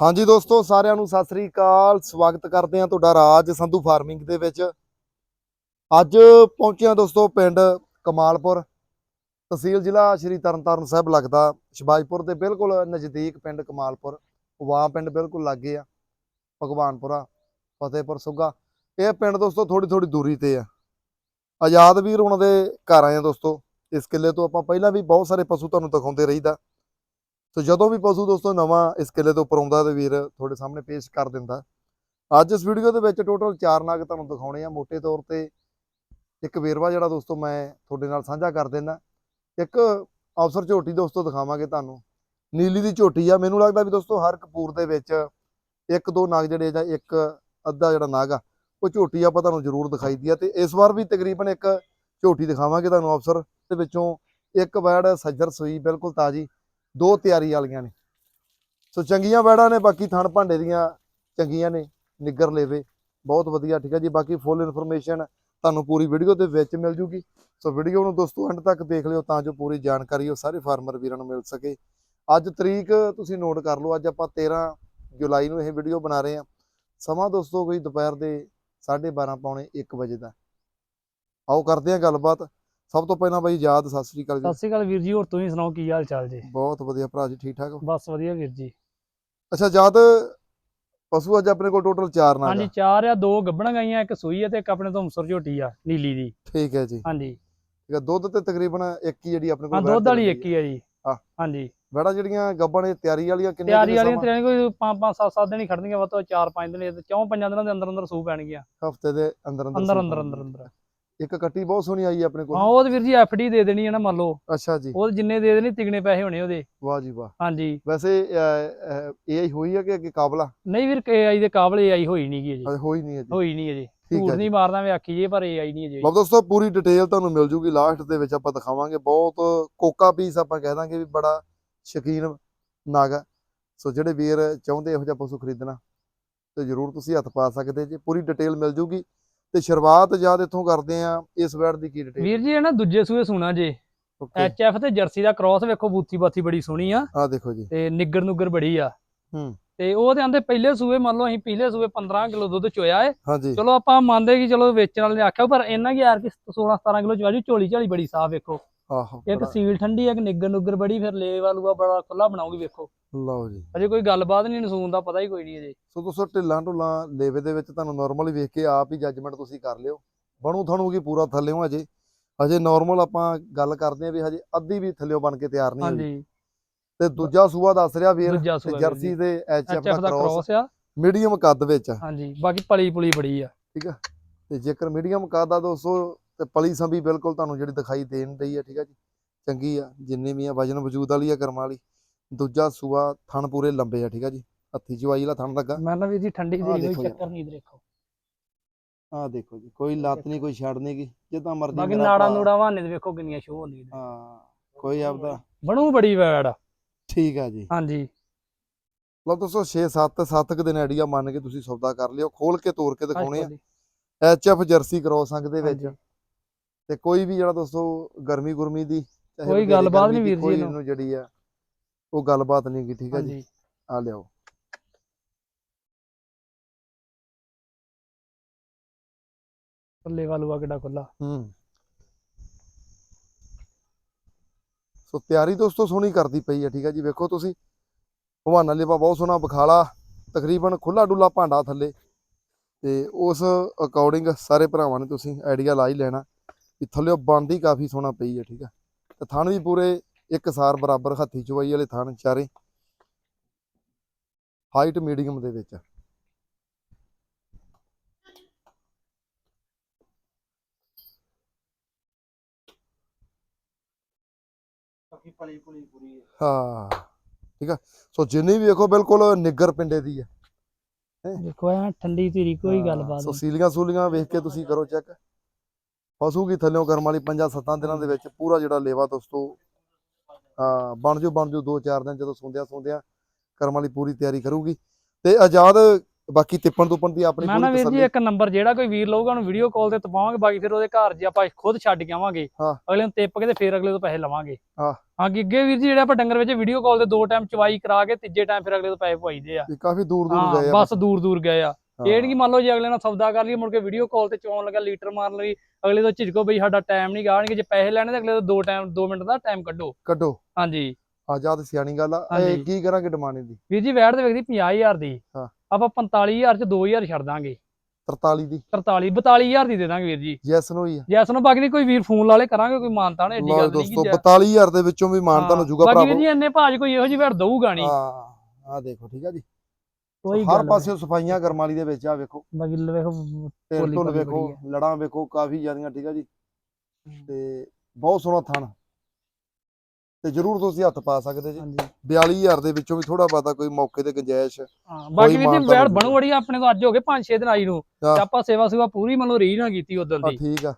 ਹਾਂਜੀ ਦੋਸਤੋ, ਸਾਰਿਆਂ ਨੂੰ ਸਤਿ ਸ੍ਰੀ ਅਕਾਲ। ਸਵਾਗਤ ਕਰਦੇ ਹਾਂ ਤੁਹਾਡਾ ਰਾਜ ਸੰਧੂ ਫਾਰਮਿੰਗ ਦੇ ਵਿੱਚ। ਅੱਜ ਪਹੁੰਚਿਆ ਦੋਸਤੋ ਪਿੰਡ ਕਮਾਲਪੁਰ। ਤਹਿਸੀਲ ਜ਼ਿਲ੍ਹਾ ਸ਼੍ਰੀ ਤਰਨਤਾਰਨ ਸਾਹਿਬ ਲੱਗਦਾ। ਸ਼ਿਵਾਜਪੁਰ ਦੇ ਬਿਲਕੁਲ ਨਜ਼ਦੀਕ ਪਿੰਡ ਕਮਾਲਪੁਰ। ਵਾਂ ਪਿੰਡ ਬਿਲਕੁਲ ਲਾਗੇ ਆ। ਭਗਵਾਨਪੁਰਾ, ਫਤਿਹਪੁਰ ਸੁੱਗਾ। ਇਹ ਪਿੰਡ ਦੋਸਤੋ ਥੋੜੀ ਥੋੜੀ ਦੂਰੀ ਤੇ ਆ। ਆਜ਼ਾਦ ਵੀਰ ਉਹਨਾਂ ਦੇ ਘਰ ਆਏ ਆ ਦੋਸਤੋ। ਇਸ ਕਿੱਲੇ ਤੋਂ ਆਪਾਂ ਪਹਿਲਾਂ ਵੀ ਬਹੁਤ ਸਾਰੇ ਪਸ਼ੂ ਤੁਹਾਨੂੰ ਦਿਖਾਉਂਦੇ ਰਹੀਦਾ। ਸੋ ਜਦੋਂ ਵੀ ਪਸ਼ੂ ਦੋਸਤੋ ਨਵਾਂ ਇਸ ਕਿੱਲੇ ਤੋਂ ਉੱਪਰ ਆਉਂਦਾ ਤੇ ਵੀਰ ਤੁਹਾਡੇ ਸਾਹਮਣੇ ਪੇਸ਼ ਕਰ ਦਿੰਦਾ। ਅੱਜ ਇਸ ਵੀਡੀਓ ਦੇ ਵਿੱਚ ਟੋਟਲ 4 ਨਾਗ ਤੁਹਾਨੂੰ ਦਿਖਾਉਣੇ ਆ। ਮੋٹے ਤੌਰ ਤੇ ਇੱਕ ਵੇਰਵਾ ਜਿਹੜਾ ਦੋਸਤੋ ਮੈਂ ਤੁਹਾਡੇ ਨਾਲ ਸਾਂਝਾ ਕਰ ਦਿੰਦਾ। ਇੱਕ ਅਫਸਰ ਝੋਟੀ ਦੋਸਤੋ ਦਿਖਾਵਾਂਗੇ ਤੁਹਾਨੂੰ। ਨੀਲੀ ਦੀ ਝੋਟੀ ਆ। ਮੈਨੂੰ ਲੱਗਦਾ ਵੀ ਦੋਸਤੋ ਹਰ ਕਪੂਰ ਦੇ ਵਿੱਚ ਇੱਕ ਦੋ ਨਾਗ ਜਿਹੜੇ ਜਾਂ ਇੱਕ ਅੱਧਾ ਜਿਹੜਾ ਨਾਗ ਆ, ਉਹ ਝੋਟੀ ਆਪਾਂ ਤੁਹਾਨੂੰ ਜ਼ਰੂਰ ਦਿਖਾਈ ਦੀ ਆ। ਤੇ ਇਸ ਵਾਰ ਵੀ ਤਕਰੀਬਨ ਇੱਕ ਝੋਟੀ ਦਿਖਾਵਾਂਗੇ ਤੁਹਾਨੂੰ ਅਫਸਰ। ਦੇ ਵਿੱਚੋਂ ਇੱਕ ਵੈੜ ਸੱਜਰ ਸੂਈ ਬਿਲਕੁਲ ਤਾਜੀ ਦੋ ਤਿਆਰੀ ਵਾਲੀਆਂ ਨੇ। ਸੋ ਚੰਗੀਆਂ ਵੈੜਾਂ ਨੇ, ਬਾਕੀ ਥਣ ਭਾਂਡੇ ਦੀਆਂ ਚੰਗੀਆਂ ਨੇ, ਨਿੱਗਰ ਲੇਵੇ। ਬਹੁਤ ਵਧੀਆ, ਠੀਕ ਹੈ ਜੀ। ਬਾਕੀ ਫੁੱਲ ਇਨਫੋਰਮੇਸ਼ਨ ਤੁਹਾਨੂੰ ਪੂਰੀ ਵੀਡੀਓ ਦੇ ਵਿੱਚ ਮਿਲ ਜੂਗੀ। ਸੋ ਵੀਡੀਓ ਨੂੰ ਦੋਸਤੋ ਐਂਡ ਤੱਕ ਦੇਖ ਲਿਓ ਤਾਂ ਜੋ ਪੂਰੀ ਜਾਣਕਾਰੀ ਉਹ ਸਾਰੇ ਫਾਰਮਰ ਵੀਰਾਂ ਨੂੰ ਮਿਲ ਸਕੇ। ਅੱਜ ਤਰੀਕ ਤੁਸੀਂ ਨੋਟ ਕਰ ਲਓ, ਅੱਜ ਆਪਾਂ 13 ਜੁਲਾਈ ਨੂੰ ਇਹ ਵੀਡੀਓ ਬਣਾ ਰਹੇ ਹਾਂ। ਸਮਾਂ ਦੋਸਤੋ ਕੋਈ ਦੁਪਹਿਰ ਦੇ 12:30 ਪੌਣੇ 1 ਵਜੇ ਦਾ। ਆਓ ਕਰਦੇ ਹਾਂ ਗੱਲਬਾਤ। ਸਭ ਤੋਂ ਪਹਿਲਾਂ ਬਾਈ ਯਾਦ ਸਤਿ ਸ੍ਰੀ ਅਕਾਲ ਜੀ। ਸਤਿ ਸ਼੍ਰੀ ਅਕਾਲ ਵੀਰ ਜੀ ਹੋਰ ਤੁਸੀਂ ਸੁਣਾਓ ਕੀ ਹਾਲ ਚਾਲ ਜੀ? ਬਹੁਤ ਵਧੀਆ ਭਰਾ ਜੀ ਠੀਕ ਠਾਕ ਹੋ? ਬਸ ਵਧੀਆ ਵੀਰ ਜੀ। ਅੱਛਾ ਜਦ ਪਸ਼ੂ ਅੱਜ ਆਪਣੇ ਕੋਲ ਟੋਟਲ 4 ਨਾਗ ਹਾਂਜੀ ਆ। ਚਾਰ ਆ ਦੋ ਗੱਬਣਾ ਗਾਈਆਂ ਇੱਕ ਸੂਈ ਆ ਤੇ ਇੱਕ ਆਪਣੇ ਤੋਂ ਮਸਰ ਝੋਟੀ ਆ ਨੀਲੀ ਦੀ। ਠੀਕ ਹੈ ਜੀ। ਹਾਂਜੀ। ਠੀਕ ਹੈ ਦੁੱਧ ਤੇ ਤਕਰੀਬਨ ਇੱਕ ਹੀ ਜਿਹੜੀ ਆਪਣੇ ਹਾਂ ਕੋਲ ਦੁੱਧ ਵਾਲੀ ਇੱਕ ਹੀ ਆ ਜੀ। ਹਾਂ। ਹਾਂਜੀ। ਵੜਾ ਜਿਹੜੀਆਂ ਗੱਬਾਂ ਨੇ ਤਿਆਰੀ ਵਾਲੀਆਂ ਕਿੰਨੇ ਤਿਆਰੀ ਵਾਲੀਆਂ ਤਿਆਰੀ ਕੋਈ 5 5 7 7 ਦਿਨ ਹੀ ਖੜਨਗੀਆਂ ਵੱਧ ਤੋਂ 4 5 ਦਿਨ ਤੇ ਚੌਂ ਪੰਜਾਂ ਦਿਨਾਂ ਦੇ ਅੰਦਰ ਅੰਦਰ ਸੂ ਪੈਣਗੀਆਂ। ਹਫ਼ਤੇ ਦੇ ਅੰਦਰ ਅੰਦਰ ਅੰਦਰ। ਅੰਦਰ ਅੰਦਰ। ਇੱਕ ਕੱਟੀ ਬਹੁਤ ਸੋਹਣੀ ਆਈ ਹੈ ਆਪਣੇ ਹਾਂ ਕੋਲ ਉਹ ਤੇ ਵੀਰ ਜੀ ਐਫਡੀ ਦੇ ਦੇਣੀ ਹੈ ਨਾ ਮੰਨ ਲਓ। ਅੱਛਾ ਜੀ। ਉਹ ਜਿੰਨੇ ਦੇ ਦੇਣੀ ਤਿਗਣੇ ਪੈਸੇ ਹੋਣੇ ਉਹਦੇ। ਵਾਹ ਜੀ ਵਾਹ। ਹਾਂਜੀ। ਵੈਸੇ ਇਹ ਹੋਈ ਹੈ ਕਿ ਅੱਗੇ ਕਾਬਲਾ? ਨਹੀਂ ਵੀਰ ਆਈ ਦੇ ਕਾਬਲੇ ਆਈ ਹੋਈ ਨਹੀਂ ਗੀ ਅਜੇ। ਅਜੇ ਹੋਈ ਨਹੀਂ ਹੈ ਜੀ ਹੋਈ ਨਹੀਂ ਝੂਠ ਹੈ ਜੀ। ਨਹੀਂ ਮਾਰਦਾ ਮੈਂ ਆਖੀ ਜੇ ਪਰ ਇਹ ਆਈ ਨਹੀਂ ਅਜੇ। ਲਓ ਦੋਸਤੋ ਪੂਰੀ ਡਿਟੇਲ ਤੁਹਾਨੂੰ ਮਿਲ ਜੂਗੀ ਲਾਸਟ ਦੇ ਵਿੱਚ ਆਪਾਂ ਦਿਖਾਵਾਂਗੇ। ਬਹੁਤ ਕੋਕਾ ਪੀਸ ਆਪਾਂ ਕਹਿ ਦਾਂਗੇ ਵੀ ਬੜਾ ਸ਼ਕੀਨ ਨਾਗਾ ਸੋ ਜਿਹੜੇ ਵੀਰ ਚਾਹੁੰਦੇ ਇਹੋ ਜਿਹਾ ਪਸ਼ੂ ਖਰੀਦਣਾ ਤੇ ਜਰੂਰ ਤੁਸੀਂ ਹੱਥ ਪਾ ਸਕਦੇ ਜੀ। ਪੂਰੀ ਡਿਟੇਲ ਮਿਲ ਜੂਗੀ। ਤੇ ਸ਼ੁਰੂਆਤ ਜਦ ਇੱਥੋਂ ਕਰਦੇ ਆ ਇਸ ਵੈੜ ਦੀ ਕੀ ਡਿਟੇਲ ਵੀਰ ਜੀ ਇਹ ਨਾ ਦੂਜੇ ਸੂਏ ਸੁਣਾ ਜੇ। ਐਚ ਐਫ ਤੇ ਜਰਸੀ ਦਾ ਕ੍ਰਾਸ ਵੇਖੋ ਬੂਥੀ ਬਾਥੀ ਬੜੀ ਸੋਹਣੀ ਆ। ਆ ਦੇਖੋ ਜੀ। ਤੇ ਨਿੱਗਰ ਨੁੱਗਰ ਬੜੀ ਆ। ਹੂੰ। ਤੇ ਉਹ ਤੇ ਆਂਦੇ ਪਹਿਲੇ ਸੂਏ ਮੰਨ ਲਓ ਅਸੀਂ ਪਿਛਲੇ ਸੂਏ 15 ਕਿਲੋ ਦੁੱਧ ਚੋਇਆ ਏ। ਚਲੋ ਆਪਾਂ ਮੰਨਦੇ ਕਿ ਚਲੋ ਵੇਚਣ ਵਾਲੇ ਨੇ ਆਖਿਆ ਪਰ ਇਹਨਾਂ ਕੀ ਯਾਰ ਕਿ 16 17 ਕਿਲੋ ਚਵਾਜੀ ਝੋਲੀ ਝਾਲੀ ਬੜੀ ਸਾਫ਼ ਵੇਖੋ। ਆਹੋ ਇੱਕ ਸੀਲ ਠੰਡੀ ਇੱਕ ਨਿੱਗਰ ਨੁੱਗਰ ਬੜੀ ਫਿਰ ਲੇ ਵਾਲੂਆ ਬੜਾ ਖੁੱਲਾ ਬਣਾਉਗੀ ਵੇਖੋ। ਲਓ ਜੀ। ਅਜੇ ਕੋਈ ਗੱਲਬਾਤ ਨਹੀਂ ਨਸੂਨ ਦਾ ਪਤਾ ਹੀ ਕੋਈ ਨਹੀਂ ਅਜੇ। ਸੋ ਦੋਸਤੋ ਢਿੱਲਾਂ ਢੁੱਲਾਂ ਲੇਵੇ ਦੇ ਵਿੱਚ ਤੁਹਾਨੂੰ ਨਾਰਮਲੀ ਵੇਖ ਕੇ ਆਪ ਹੀ ਜੱਜਮੈਂਟ ਤੁਸੀਂ ਕਰ ਲਿਓ। ਬਣੂ ਥਣੂਗੀ ਪੂਰਾ ਥੱਲਿਓਂ ਅਜੇ। ਅਜੇ ਨਾਰਮਲ ਆਪਾਂ ਗੱਲ ਕਰਦੇ ਆ ਵੀ ਹਜੇ ਅੱਧੀ ਵੀ ਥੱਲਿਓ ਬਣ ਕੇ ਤਿਆਰ ਨਹੀਂ ਹੋਈ। ਹਾਂਜੀ। ਤੇ ਦੂਜਾ ਸੂਆ ਦੱਸ ਰਿਹਾ ਵੀਰ ਜਰਸੀ ਦੇ ਐਚ ਐਫ ਐਚ ਐਫ ਦਾ ਕ੍ਰੋਸ ਆ। ਮੀਡੀਅਮ ਕੱਦ ਵਿੱਚ ਆ। ਹਾਂਜੀ ਬਾਕੀ ਪਲੀ ਪੁਲੀ ਬੜੀ ਆ। ਤੇ ਜੇਕਰ ਮੀਡੀਅਮ ਕੱਦ ਆ ਦੋਸਤੋ ਤੇ ਪਲੀ ਸੰਭੀ ਬਿਲਕੁਲ ਤੁਹਾਨੂੰ ਜਿਹੜੀ ਦਿਖਾਈ ਦੇਣ ਰਹੀ ਆ ਠੀਕ ਆ ਜੀ। ਚੰਗੀ ਆ ਜਿੰਨੇ ਵੀ ਆ ਵਜਨ ਵਜੂਦ ਵਾਲੀ ਆ ਕਰਮ ਵਾਲੀ। ਦੂਜਾ ਸੂਆ ਥਣ ਪੂਰੇ ਲੰਬੇ ਆ ਠੀਕ ਆ ਜੀ? ਹੱਥੀ ਜਵਾਈ ਵਾਲਾ ਥਣ ਲੱਗਾ। ਮੈਂ ਨਾ ਵੀਰ ਜੀ ਠੰਡੀ ਆਹ ਦੀ ਦੇਖੋ ਕੋਈ। ਚੱਕਰ ਨਹੀਂ ਦੇਖੋ। ਆਹ ਦੇਖੋ ਜੀ ਕੋਈ ਲੱਤ ਨਹੀਂ ਕੋਈ ਛੱਡ ਨਹੀਂ ਗੀ ਜਿੱਦਾਂ ਮਰਜ਼ੀ ਬਾਕੀ ਮੇਰਾ ਨਾੜਾ ਭਰਾ। ਨੂੜਾ ਵਾਹਨੇ ਦੇ ਵੇਖੋ ਕਿੰਨੀਆਂ ਸ਼ੋਅ ਹੁੰਦੀਆਂ। ਹਾਂ ਕੋਈ ਆਪਦਾ। ਬਣੂ ਬੜੀ ਵੈੜ। ਠੀਕ ਆ ਜੀ। ਹਾਂਜੀ। ਲਓ ਦੋਸਤੋ 6 7 7 ਕੁ ਦਿਨ ਆਈਡੀਆ ਮੰਨ ਕੇ ਤੁਸੀਂ ਸੌਦਾ ਕਰ ਲਿਓ ਖੋਲ ਕੇ ਤੋੜ ਕੇ ਦਿਖਾਉਣੇ ਆ। ਹਾਂਜੀ, ਐਚ ਐਫ ਜਰਸੀ ਕ੍ਰੋਸ ਅੰਗ ਦੇ ਵਿੱਚ। ਹਾਂਜੀ। ਤੇ ਕੋਈ ਵੀ ਜਿਹੜਾ ਦੋਸਤੋ ਗਰਮੀ ਗੁਰਮੀ ਦੀ ਚਾਹੇ ਕੋਈ ਗੱਲਬਾਤ ਗਰਮੀ ਨੀ ਦੀ, ਵੀਰ ਜੀ ਕੋਈ ਇਹਨੂੰ। ਇਹਨੂੰ ਜਿਹੜੀ ਆ ਉਹ ਗੱਲਬਾਤ ਨਹੀਂ ਗੀ ਠੀਕ ਆ ਜੀ? ਆ ਲਿਆਓ। ਪੱਲੇ ਵਾਲੂਆ ਕਿੱਡਾ ਖੁੱਲਾ ਹੂੰ। ਸੋ ਤਿਆਰੀ ਦੋਸਤੋ ਸੋਹਣੀ ਕਰਦੀ ਪਈ ਆ ਠੀਕ ਆ ਜੀ? ਵੇਖੋ ਤੁਸੀਂ ਹਵਾਨਾ ਲੇਵਾ ਬਹੁਤ ਸੋਹਣਾ ਬਖਾਲਾ ਤਕਰੀਬਨ ਖੁੱਲਾ ਡੁੱਲਾ ਭਾਂਡਾ ਥੱਲੇ। ਤੇ ਉਸ ਅਕੋਰਡਿੰਗ ਸਾਰੇ ਭਰਾਵਾਂ ਨੇ ਤੁਸੀਂ ਆਈਡੀਆ ਲਾ ਹੀ ਲੈਣਾ ਕਿ ਥੱਲੇ ਬਣਦੀ ਕਾਫੀ ਸੋਹਣਾ ਪਈ ਆ ਠੀਕ ਆ? ਤੇ ਥਣ ਵੀ ਪੂਰੇ ਇੱਕ ਸਾਰ ਬਰਾਬਰ ਹੱਥੀ ਚਵਾਈ ਵਾਲੇ ਥਣ ਚਾਰੇ। ਹਾਈਟ ਮੀਡੀਅਮ ਦੇ ਵਿੱਚ। ਆ। ਬਾਕੀ ਪਲੀ ਪੁਲੀ ਪੂਰੀ ਹਾਂ। ਠੀਕ ਆ। ਸੋ ਜਿੰਨੀ ਵੀ ਵੇਖੋ ਬਿਲਕੁਲ ਨਿੱਗਰ ਪਿੰਡੇ ਦੀ ਆ ਦੇਖੋ ਐ ਠੰਡੀ ਧੀਰੀ ਕੋਈ ਹਾਂ, ਗੱਲਬਾਤ ਸੋ ਸੀਲੀਆਂ ਸੂਲੀਆਂ ਵੇਖ ਕੇ ਤੁਸੀਂ ਕਰੋ ਚੈੱਕ। ਫਸੂਗੀ ਥੱਲਿਓਂ ਕਰਮ ਵਾਲੀ 5-7 ਦਿਨਾਂ ਦੇ ਵਿੱਚ ਪੂਰਾ ਜਿਹੜਾ ਲੇਵਾ ਦੋਸਤੋ ਹਾਂ ਬਣ ਜੋ ਬਣ ਜੋ 2-4 ਦਿਨ ਜਦੋਂ ਸੁੰਦਿਆਂ ਸੁੰਦਿਆਂ ਕਰਮ ਵਾਲੀ ਪੂਰੀ ਤਿਆਰੀ ਕਰੂਗੀ ਤੇ ਆਜ਼ਾਦ ਬਾਕੀ ਤਿੱਪਣ ਤੁੱਪਣ ਦੀ ਆਪਣੀ ਮੈਂ ਨਾ ਵੀਰ ਇੱਕ ਨੰਬਰ ਜਿਹੜਾ ਕੋਈ ਵੀਰ ਲਊਗਾ ਉਹਨੂੰ ਵੀਡੀਓ ਕਾਲ ਤੇ ਤਪਾਵਾਂਗੇ ਬਾਕੀ ਫਿਰ ਉਹਦੇ ਘਰ ਜੇ ਆਪਾਂ ਖੁਦ ਛੱਡ ਕੇ ਆਵਾਂਗੇ। ਅਗਲੇ ਨੂੰ ਤਿੱਪ ਕੇ ਤੇ ਫਿਰ ਅਗਲੇ ਤੋਂ ਪੈਸੇ ਲਵਾਂਗੇ ਹਾਂ। ਹਾਂ ਅੱਗੇ ਵੀਰ ਜੀ ਜਿਹੜੇ ਆਪਾਂ ਡੰਗਰ ਵਿੱਚ ਵੀਡੀਓ ਕਾਲ ਤੇ ਦੋ ਟਾਈਮ ਚਵਾਈ ਕਰਾ ਕੇ ਤੀਜੇ ਟਾਈਮ ਫਿਰ ਅਗਲੇ ਤੋਂ ਪੈਸੇ ਪਵਾਈਦੇ ਆ ਇਹ ਕਾਫੀ ਦੂਰ ਦੂਰ ਗਏ ਆ ਬਸ ਦੂਰ ਦੂਰ ਗਏ ਆ। ਇਹ ਨੀ ਕਿ ਮੰਨ ਲਓ ਜੇ ਅਗਲੇ ਨਾਲ ਸੌਦਾ ਕਰ ਲਈ ਮੁੜ ਕੇ ਵੀਡੀਓ ਕਾਲ ਤੇ ਚਵਾਉਣ ਲੱਗਾ ਲੀਟਰ ਮਾਰਨ ਲਈ ਅਗਲੇ ਤੋਂ ਝਿਜਕੋ ਬਈ ਸਾਡਾ ਟਾਈਮ ਨਹੀਂ ਗਾਣਗੇ ਜੇ ਪੈਸੇ ਲੈਣੇ ਤੇ ਅਗਲੇ ਤੋਂ ਦੋ ਟਾਈਮ 2 ਮਿੰਟ ਦਾ ਟਾਈਮ ਕੱਢੋ। ਕੱਢੋ। ਹਾਂਜੀ। ਆ ਜਾ ਤੇ ਸਿਆਣੀ ਗੱਲ ਆ। ਇਹ ਕੀ ਕਰਾਂਗੇ ਡਿਮਾਂਡ ਦੀ ਵੀਰ ਜੀ ਵੈਟ ਦੇ ਵੇਖਦੀ 50000 ਦੀ। ਹਾਂ। ਆਪਾਂ 45000 ਚ 2000 ਛੱਡ ਦਾਂਗੇ। 43 ਦੀ। 43 42000 ਦੀ ਦੇ ਦਾਂਗੇ ਵੀਰ ਜੀ। ਯੈਸ ਨੂੰ ਹੀ ਆ। ਜੇ ਅਸਨੋਂ ਬਾਕੀ ਕੋਈ ਵੀਰ ਫੋਨ ਵਾਲੇ ਕਰਾਂਗੇ ਕੋਈ ਮਾਨਤਾ ਨੇ ਐਡੀ ਗੱਲ ਨਹੀਂ ਦੋਸਤੋ ਕਿ 42000 ਦੇ ਵਿੱਚੋਂ ਵੀ ਮਾਨਤਾ ਨੂੰ ਜੂਗਾ ਬਾਕੀ ਭਰਾਵੋ। ਜੀ ਇੰਨੇ ਭਾਜ ਕੋਈ ਇਹੋ ਜਿਹੀ ਵੈਟ ਦਊਗਾ ਨਹੀਂ। ਹਾਂ ਆ ਦੇਖੋ ਠੀਕ ਆ ਜੀ। ਕੋਈ ਹਰ ਪਾਸੇ ਸਫਾਈਆਂ ਕਰਮਾਲੀ ਦੇ ਵਿੱਚ ਆ ਵੇਖੋ। ਬਾਕੀ ਲ- ਵੇਖੋ ਤੇ ਭੋਲੀ ਧੁੰਨ ਭਾਲੀ ਵੇਖੋ ਲੜਾਂ ਵੇਖੋ ਕਾਫੀ ਜ਼ਿਆਦੀਆਂ ਠੀਕ ਆ ਜੀ। ਤੇ ਬਹੁਤ ਸੋਹਣਾ ਥਣ। ਤੇ ਜਰੂਰ ਤੁਸੀਂ ਹੱਥ ਪਾ ਸਕਦੇ ਜੀ। ਹਾਂਜੀ। 42000 ਦੇ ਵਿੱਚੋਂ ਵੀ ਥੋੜਾ ਬਾਤਾ ਕੋਈ ਮੌਕੇ ਤੇ ਗੁੰਜਾਇਸ਼। ਹਾਂ ਬਾਕੀ ਵੈਟ ਨਹੀਂ ਬਣੂ ਬੜੀ ਆਪਣੇ ਤੋਂ ਅੱਜ ਹੋ ਗਏ 5-6 ਦਿਨ ਆਈ ਨੂੰ। ਤੇ ਆਪਾਂ ਸੇਵਾ ਸੁਵਾ ਪੂਰੀ ਮਨੋਂ ਰੀ ਨਾ ਕੀਤੀ ਉਦੋਂ ਦੀ। ਠੀਕ ਆ।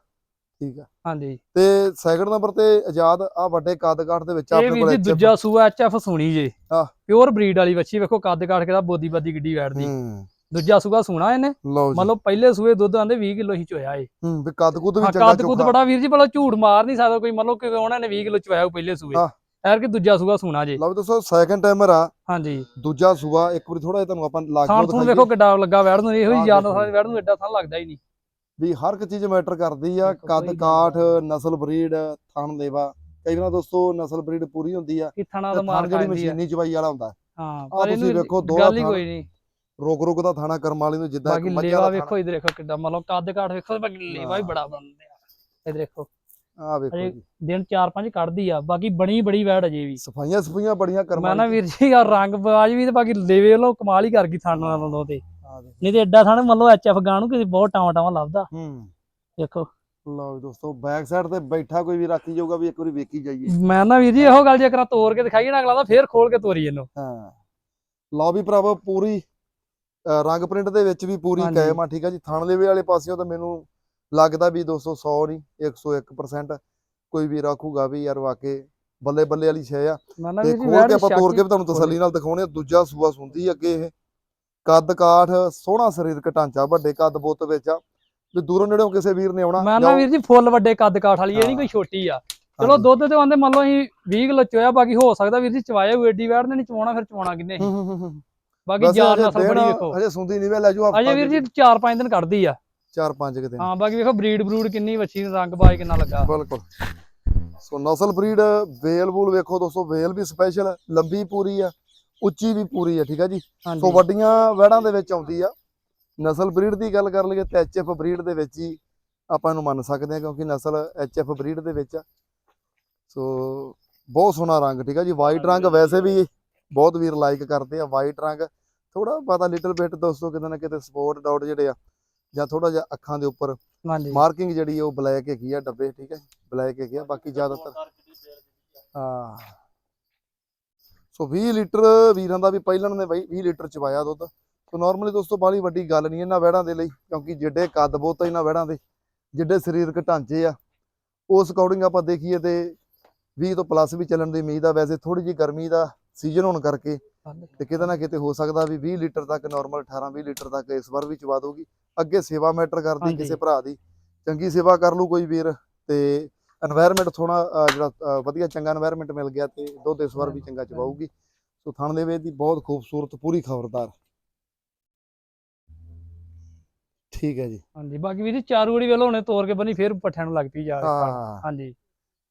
ਠੀਕ ਆ। ਹਾਂਜੀ। ਤੇ ਸੈਕਿੰਡ ਨੰਬਰ ਤੇ ਆਜ਼ਾਦ ਆ ਵੱਡੇ ਕੱਦ ਕਾਠ ਦੇ ਵਿੱਚ ਇਹ ਆਪਣੇ ਕੋਲ ਜੀ HF ਦੂਜਾ ਸੂਆ ਐਚਐਫ ਸੁਣੀ ਜੇ। ਹਾਂ। ਪਿਓਰ ਬਰੀਡ ਵਾਲੀ ਵੱਛੀ ਵੇਖੋ ਕੱਦ ਕਾਠ ਕੇ ਦਾ ਬੋਦੀ ਬਾਦੀ ਗਿੱਡੀ ਵੈਟ ਦੀ ਹੂੰ। ਦੂਜਾ ਸੂਆ ਸੁਣਾ ਇਹਨੇ। ਮਤਲਬ ਪਹਿਲੇ ਸੂਏ ਦੁੱਧ ਆਂਦੇ 20 ਕਿਲੋ ਹੀ ਚੋਇਆ ਏ। ਹੂੰ ਵੀ ਕੱਦ ਕੁੱਦ ਵੀ ਹਾਂ ਚੰਗਾ ਕੱਦ ਕੁੱਦ ਚੋਖਾ ਬੜਾ ਵੀਰ ਜੀ ਭਲਾ ਝੂਠ ਮਾਰ ਨਹੀਂ ਸਕਦਾ ਕੋਈ ਮਤਲਬ ਕਿ ਉਹਨਾਂ ਨੇ 20 ਕਿਲੋ ਚੋਇਆ ਪਹਿਲੇ ਸੂਏ। ਹਾਂ। ਐਰ ਕਿ ਦੂਜਾ ਸੂਆ ਸੁਣਾ ਜੇ। ਲਓ ਵੀ ਦੋਸਤੋ ਸੈਕਿੰਡ ਟਾਈਮਰ ਆ। ਹਾਂਜੀ। ਦੂਜਾ ਸੂਆ ਇੱਕ ਵਾਰੀ ਥੋੜਾ ਜਿਹਾ ਤੁਹਾਨੂੰ ਆਪਾਂ ਲਾ ਕੇ ਦਿਖਾਈਏ। ਵੇਖੋ ਕਿੱਡਾ ਲੱਗਾ ਵੈੜ ਨੂੰ ਇਹੋ ਹੀ ਯਾਦ। ਨਾਲ ਵੈੜ ਨੂੰ ਐਡਾ ਥਾਂ ਲੱਗਦਾ ਹੀ ਨਹੀਂ। ਵੀ ਹਰ ਇੱਕ ਚੀਜ਼ ਮੈਟਰ ਕਰਦੀ ਆ ਕੱਦ ਕਾਠ ਨਸਲ ਬਰੀਡ ਥਣ ਦੇਵਾ ਕਈ ਵਾਰ ਦੋਸਤੋ ਨਸਲ ਬਰੀਡ ਪੂਰੀ ਹੁੰਦੀ ਆ ਕਿ ਥਣਾ ਦਾ ਮਾਰ ਜਿਹੜੀ ਮਸ਼ੀਨੀ ਚਵਾਈ ਵਾਲਾ ਹੁੰਦਾ। ਹਾਂ ਪਰ ਇਹਨੂੰ ਵੇਖੋ ਦੋ ਗੱਲ ਹੀ ਕੋਈ ਨਹੀਂ। ਰੋਕ ਰੋਕ ਦਾ ਥਾਣਾ ਕਰਮ ਵਾਲੀ ਨੂੰ ਜਿੱਦਾਂ ਇੱਕ ਮੱਝਾਂ ਲੇਵਾ ਦਾ ਵੇਖੋ ਇਧਰ ਦੇਖੋ ਕਿੱਡਾ ਮਤਲਬ ਕੱਦ ਕਾਠ ਵੇਖੋ ਲੇਵਾ ਵੀ ਹਾਂ। ਬੜਾ ਬਣਦੇ ਆ। ਇਧਰ ਦੇਖੋ ਆ ਵੇਖੋ ਦਿਨ 4-5 ਕੱਢਦੀ ਆ ਬਾਕੀ ਬਣੀ ਬੜੀ ਵੈੜ ਅਜੇ ਵੀ। ਸਫਾਈਆਂ ਸਫਾਈਆਂ ਬੜੀਆਂ ਕਰਮ ਮੈਂ ਨਾ ਵੀਰ ਜੀ ਰੰਗ ਬਾਜ ਵੀ ਤੇ ਬਾਕੀ ਲੇਵੇ ਲੋ ਕਮਾਲ ਹੀ ਕਰ ਗਈ ਥਣ ਨਾਲੋਂ ਤੇ ਦੇਖ। ਨਹੀਂ ਤੇ ਐਡਾ ਥਣ ਮੰਨ ਲਓ ਐਚਐਫ ਗਾਂ ਨੂੰ ਕਿਸੇ ਬਹੁਤ ਟਾਵਾਂ ਟਾਵਾਂ ਲੱਭਦਾ। ਹੂੰ। ਦੇਖੋ। ਲਓ ਜੀ ਦੋਸਤੋ ਬੈਕ ਸਾਈਡ ਤੇ ਬੈਠਾ ਕੋਈ ਵੀ ਰੱਖੀ ਜਾਊਗਾ ਵੀ ਇੱਕ ਵਾਰੀ ਵੇਖੀ ਜਾਈਏ। ਮੈਂ ਨਾ ਵੀਰ ਜੀ ਇਹੋ ਗੱਲ ਜੇ ਕਰਾਂ ਤੋੜ ਕੇ ਦਿਖਾਈਏ ਨਾ ਅਗਲਾ ਤਾਂ ਫੇਰ ਖੋਲ ਕੇ ਤੋਰੀ ਇਹਨੂੰ। ਹਾਂ। ਲਓ ਵੀ ਭਰਾਵੋ ਪੂਰੀ ਰੰਗ ਪ੍ਰਿੰਟ ਦੇ ਵਿੱਚ ਵੀ ਪੂਰੀ। ਕਾਇਮ ਆ ਠੀਕ ਆ ਜੀ। ਥਣ ਦੇਵੇ ਵਾਲੇ ਪਾਸਿਓਂ ਤਾਂ ਮੈਨੂੰ ਲੱਗਦਾ ਵੀ 200 ਨਹੀਂ 101% ਕੋਈ ਵੀ ਰੱਖੂਗਾ ਵੀ ਯਾਰ ਵਾਕੇ ਬੱਲੇ ਬੱਲੇ ਵਾਲੀ ਸ਼ੈ ਆ। ਤੇ ਖੋਲ ਕੇ ਆਪਾਂ ਤੋੜ ਕੇ ਵੀ ਤੁਹਾਨੂੰ ਤਸੱਲੀ ਨਾਲ ਦਿਖਾਉਣੇ ਆ। ਦੂਜਾ ਸੂਆ ਸੁੰਦੀ ਅੱਗੇ ਇਹ। ਕੱਦ ਕਾਠ ਸੋਹਣਾ ਸਰੀਰਕ ਢਾਂਚਾ ਵੱਡੇ ਕੱਦ ਬੁੱਤ ਵਿੱਚ ਆ। ਵੀ ਦੂਰੋਂ ਨੇੜੋਂ ਕਿਸੇ ਵੀਰ ਨੇ ਆਉਣਾ ਮੈਂ ਨਾ। ਵੀਰ ਜੀ ਫੁੱਲ ਵੱਡੇ ਕੱਦ ਕਾਠ ਵਾਲੀ ਇਹ ਨਹੀਂ ਕੋਈ ਛੋਟੀ ਆ। ਚਲੋ। ਦੁੱਧ ਤੇ ਆਂਦੇ ਮੰਨ ਲਓ ਅਸੀਂ 20 ਕਿਲੋ ਚੋਇਆ ਬਾਕੀ ਹੋ ਸਕਦਾ ਵੀਰ ਜੀ ਚਵਾਇਆ ਹੋਊ ਏਡੀ ਵੈੜ ਨੇ ਨਹੀਂ ਚਵਾਉਣਾ ਫਿਰ ਚਵਾਉਣਾ ਕਿੰਨੇ। ਬਾਕੀ ਅਜੇ ਨਸਲ ਬੜੀ ਵੇਖੋ। ਅਜੇ ਸੁੰਦੀ ਨਹੀਂ ਵੇ ਲੈ ਜੂ ਅਜੇ ਵੀਰ ਜੀ 4-5 ਦਿਨ ਕੱਢਦੀ ਆ। ਚਾਰ ਪੰਜ ਕੁ ਦਿਨ। ਹਾਂ ਬਾਕੀ ਵੇਖੋ ਬਰੀਡ ਬਰੂਡ ਕਿੰਨੀ ਵੱਛੀ ਨੂੰ ਰੰਗ ਬਾਜ ਕਿੰਨਾ ਲੱਗਾ। ਬਿਲਕੁਲ। ਸੋ ਨਸਲ ਬਰੀਡ ਵੇਲ ਵੂਲ ਵੇਖੋ ਦੋਸਤੋ ਵੇਲ ਵੀ ਸਪੈਸ਼ਲ ਲੰਬੀ ਪੂਰੀ ਆ। ਉੱਚੀ ਵੀ ਪੂਰੀ ਆ ਠੀਕ ਆ ਜੀ? ਸੋ ਵੱਡੀਆਂ ਵਹਿੜਾਂ ਦੇ ਵਿੱਚ ਆਉਂਦੀ ਆ। ਨਸਲ ਬਰੀਡ ਦੀ ਗੱਲ ਕਰ ਲਈਏ ਤੇ ਐਚਐਫ ਬਰੀਡ ਦੇ ਵਿੱਚ ਹੀ ਆਪਾਂ ਇਹਨੂੰ ਮੰਨ ਸਕਦੇ ਆ ਕਿਉਂਕਿ ਨਸਲ ਐਚਐਫ ਬਰੀਡ ਦੇ ਵਿੱਚ ਆ। ਸੋ ਬਹੁਤ ਸੋਹਣਾ ਰੰਗ ਠੀਕ ਆ ਜੀ? ਵਾਈਟ ਰੰਗ ਵੈਸੇ ਵੀ ਬਹੁਤ ਵੀਰ ਲਾਈਕ ਕਰਦੇ ਆ ਵਾਈਟ ਰੰਗ। ਥੋੜਾ ਪਤਾ ਲਿਟਲ ਬਿਟ ਦੋਸਤੋ ਕਿਤੇ ਨਾ ਕਿਤੇ ਸਪੋਰਟ ਡਾਟ ਜਿਹੜੇ ਆ ਜਾਂ ਥੋੜਾ ਜਿਹਾ ਅੱਖਾਂ ਦੇ ਉੱਪਰ ਹਾਂਜੀ। ਮਾਰਕਿੰਗ ਜਿਹੜੀ ਆ ਉਹ ਬਲੈਕ ਹੈਗੀ ਆ ਡੱਬੇ ਠੀਕ ਹੈ ਬਲੈਕ ਹੈਗੀ ਆ ਬਾਕੀ ਜ਼ਿਆਦਾਤਰ ਹਾਂ। ਸੋ 20 ਲੀਟਰ ਵੀਰਾਂ ਦਾ ਵੀ ਪਹਿਲਣ ਨੇ ਬਈ 20 ਲੀਟਰ ਚਵਾਇਆ ਦੁੱਧ। ਸੋ ਨਾਰਮਲੀ ਦੋਸਤੋ ਬਾਲੀ ਵੱਡੀ ਗੱਲ ਨਹੀਂ ਇਹਨਾਂ ਵਹਿੜਾਂ ਦੇ ਲਈ ਕਿਉਂਕਿ ਜਿੱਡੇ ਕੱਦ ਬਹੁਤ ਆ ਇਹਨਾਂ ਵਹਿੜਾਂ ਦੇ ਜਿੱਡੇ ਸਰੀਰਕ ਢਾਂਚੇ ਆ ਉਸ ਅਕੋਰਡਿੰਗ ਆਪਾਂ ਦੇਖੀਏ ਤੇ 20 ਤੋਂ ਪਲੱਸ ਵੀ ਚੱਲਣ ਦੀ ਉਮੀਦ ਆ। ਵੈਸੇ ਥੋੜੀ ਜੀ ਗਰਮੀ ਦਾ ਸੀਜ਼ਨ ਹੋਣ ਕਰਕੇ ਤੇ ਕਿਤੇ ਨਾ ਕਿਤੇ ਹੋ ਸਕਦਾ ਵੀ 20 ਲੀਟਰ ਤੱਕ ਨਾਰਮਲ 18 20 ਲੀਟਰ ਤੱਕ ਇਸ ਵਾਰ ਵੀ ਚਵਾ ਦਊਗੀ। ਅੱਗੇ ਸੇਵਾ ਮੈਟਰ ਕਰਦੀ। ਕਿਸੇ ਭਰਾ ਦੀ ਚੰਗੀ ਸੇਵਾ ਕਰ ਲੂ ਕੋਈ ਵੀਰ ਤੇ এਨवायरमेंट ਥੋੜਾ ਜਿਹੜਾ ਵਧੀਆ ਚੰਗਾ এনवायरमेंट ਮਿਲ ਗਿਆ ਤੇ ਦੁੱਧ ਇਸ ਵਾਰ ਵੀ ਚੰਗਾ ਚਵਾਉਗੀ ਸੋ ਥਣ ਦੇ ਵੇਚ ਦੀ ਬਹੁਤ ਖੂਬਸੂਰਤ ਪੂਰੀ ਖਬਰਦਾਰ। ਠੀਕ ਹੈ ਜੀ। ਹਾਂਜੀ ਬਾਕੀ ਵੀਰ ਜੀ ਚਾਰ ਗੋੜੀ ਵੇਲ ਹੁਣੇ ਤੋੜ ਕੇ ਬਣੀ ਫਿਰ ਪੱਠਿਆਂ ਨੂੰ ਲੱਗ ਪਈ ਜਾ ਹਾਂਜੀ।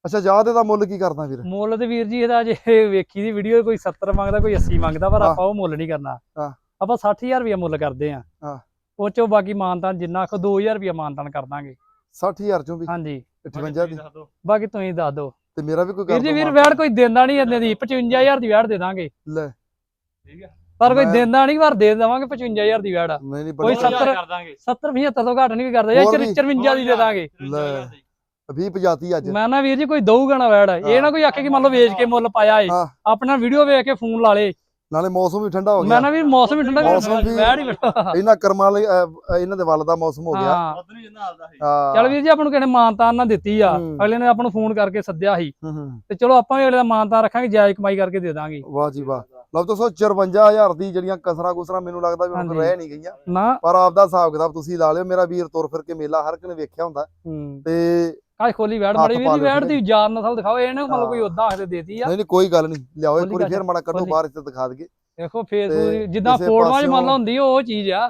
ਅੱਛਾ ਜਾ ਦਾ ਮੁੱਲ ਕੀ ਕਰਦਾ ਵੀਰ? ਮੁੱਲ ਤੇ ਵੀਰ ਜੀ ਇਹਦਾ ਜੇ ਵੇਖੀ ਦੀ ਵੀਡੀਓ ਕੋਈ 70 ਮੰਗਦਾ ਕੋਈ 80 ਮੰਗਦਾ ਪਰ ਆਪਾਂ ਉਹ ਮੁੱਲ ਨਹੀਂ ਕਰਨਾ। ਆਪਾਂ 60000 ਰੁਪਏ ਮੁੱਲ ਕਰਦੇ ਆ ਉਹ ਚੋਂ ਬਾਕੀ ਮਾਨਤਾਨ ਜਿੰਨਾ ਕੋ 2000 ਰੁਪਏ ਮਾਨਤਾਨ ਕਰ ਦਾਂਗੇ। 60000 ਚੋਂ ਵੀ ਹਾਂਜੀ। 58 ਦੀ ਬਾਕੀ ਤੁਸੀਂ ਦੱਸ ਦਿਓ। ਤੇ ਮੇਰਾ ਵੀ ਕੋਈ ਵੀਰ ਕਰ ਜੀ ਵੀਰ। ਵੈੜ ਕੋਈ ਦਿੰਦਾ ਨਹੀਂ ਇੰਨੇ ਦੀ 55000 ਦੀ ਵੈੜ ਦੇ ਦਾਂਗੇ। ਲੈ। ਪਰ ਕੋਈ ਦਿੰਦਾ ਨਹੀਂ ਪਰ ਦੇ ਦੇਵਾਂਗੇ 55000 ਦੀ ਵੈੜ ਨਹੀਂ ਨਹੀਂ ਕੋਈ ਬੜੀ 70 ਕਰ ਦਾਂਗੇ। 70 75 ਤੋਂ ਘੱਟ ਨਹੀਂ ਕਰਦਾ ਵੀ? 54 ਦੀ ਦੇ ਦਾਂਗੇ। ਲੈ 20 ਪਜਾਤੀ ਅੱਜ। ਮੈਂ ਨਾ ਵੀਰ ਜੀ ਕੋਈ ਦਊਗਾ ਨਾ ਵੈੜ ਇਹ ਨਾ ਕੋਈ ਆਖੇ ਕਿ ਮੰਨ ਲਓ ਵੇਚ ਕੇ ਮੁੱਲ ਪਾਇਆ ਏ। ਹਾਂ। ਆਪਣਾ ਵੀਡੀਓ ਵੇਖ ਕੇ ਫੋਨ ਲਾ ਲੇ। ਨਾਲੇ ਮੌਸਮ ਵੀ ਠੰਡਾ ਹੋ ਮੈਂ ਗਿਆ ਨਾ ਵੀਰ ਮੌਸਮ ਹੀ ਠੰਡਾ ਮੌਸਮ ਵੀ- ਵੈੜ ਹੀ ਬੈਠਾ। ਇਹਨਾਂ ਕਰਮਾਂ ਲਈ ਅਹ, ਇਹਨਾਂ ਦੇ ਵੱਲ ਦਾ ਮੌਸਮ ਹੋ ਗਿਆ। ਹਾਂ। ਉਧਰ ਹੀ ਜਿੰਨਾ ਆਲਦਾ ਸੀ। ਹਾਂ। ਚਲ ਵੀਰ ਜੀ ਆਪਾਂ ਨੂੰ ਕਿਹਨੇ ਮਾਨਤਾਨ ਨਾ ਦਿੱਤੀ ਆ। ਹੂੰ। ਅਗਲੇ ਨੇ ਆਪਾਂ ਨੂੰ ਫੋਨ ਕਰਕੇ ਸੱਦਿਆ ਸੀ। ਹੂੰ, ਹੂੰ। ਤੇ ਚਲੋ ਆਪਾਂ ਵੀ ਅਗਲੇ ਦਾ ਮਾਨਤਾਨ ਰੱਖਾਂਗੇ ਜਾਇਜ਼ ਕਮਾਈ ਕਰਕੇ ਦੇ ਦਾਂਗੇ। ਵਾਹ ਜੀ ਵਾਹ। ਲਓ ਦੋਸਤੋ 54000 ਦੀ ਜਿਹੜੀਆਂ ਕਸਰਾਂ ਕੁਸਰਾਂ ਮੈਨੂੰ ਲੱਗਦਾ ਵੀ ਹੁਣ ਹਾਂਜੀ। ਰਹਿ ਨਹੀਂ ਗਈਆਂ। ਨਾ। ਪਰ ਆਪਦਾ ਹਿਸਾਬ ਕਿਤਾਬ ਤੁਸੀਂ ਲਾ ਲਿਓ। ਮੇਰਾ ਵੀਰ ਤੁਰ ਫਿਰ ਕੇ ਮੇਲਾ ਹਰ ਇੱਕ ਨੇ ਵੇਖਿਆ ਹੁੰਦਾ। ਹੂੰ। ਤੇ ਕਾਹ ਖੋਲੀ ਵੈੜ ਮਾੜੀ ਲਿਓ, ਵੈੜ ਦੀ ਯਾਰ ਨਸਲ ਦਿਖਾਓ ਇਹ ਨਾ ਮਤਲਬ ਕੋਈ। ਉਦਾਂ ਆਖਦੇ ਦੇਤੀ ਆ ਨਹੀਂ ਨਹੀਂ ਕੋਈ ਗੱਲ ਨਹੀਂ ਲਿਆਓ ਇੱਕ ਵਾਰੀ ਫੇਰ ਮਾੜਾ ਕੱਢੋ। ਬਾਹਰ ਇੱਥੇ ਦਿਖਾ ਦਈਏ ਦੇਖੋ ਫੇਸ ਤੇ ਜਿੱਦਾਂ ਫੋੜਵਾਂ 'ਚ ਮੰਨ ਲਾ ਹੁੰਦੀ ਆ, ਉਹ ਚੀਜ਼ ਆ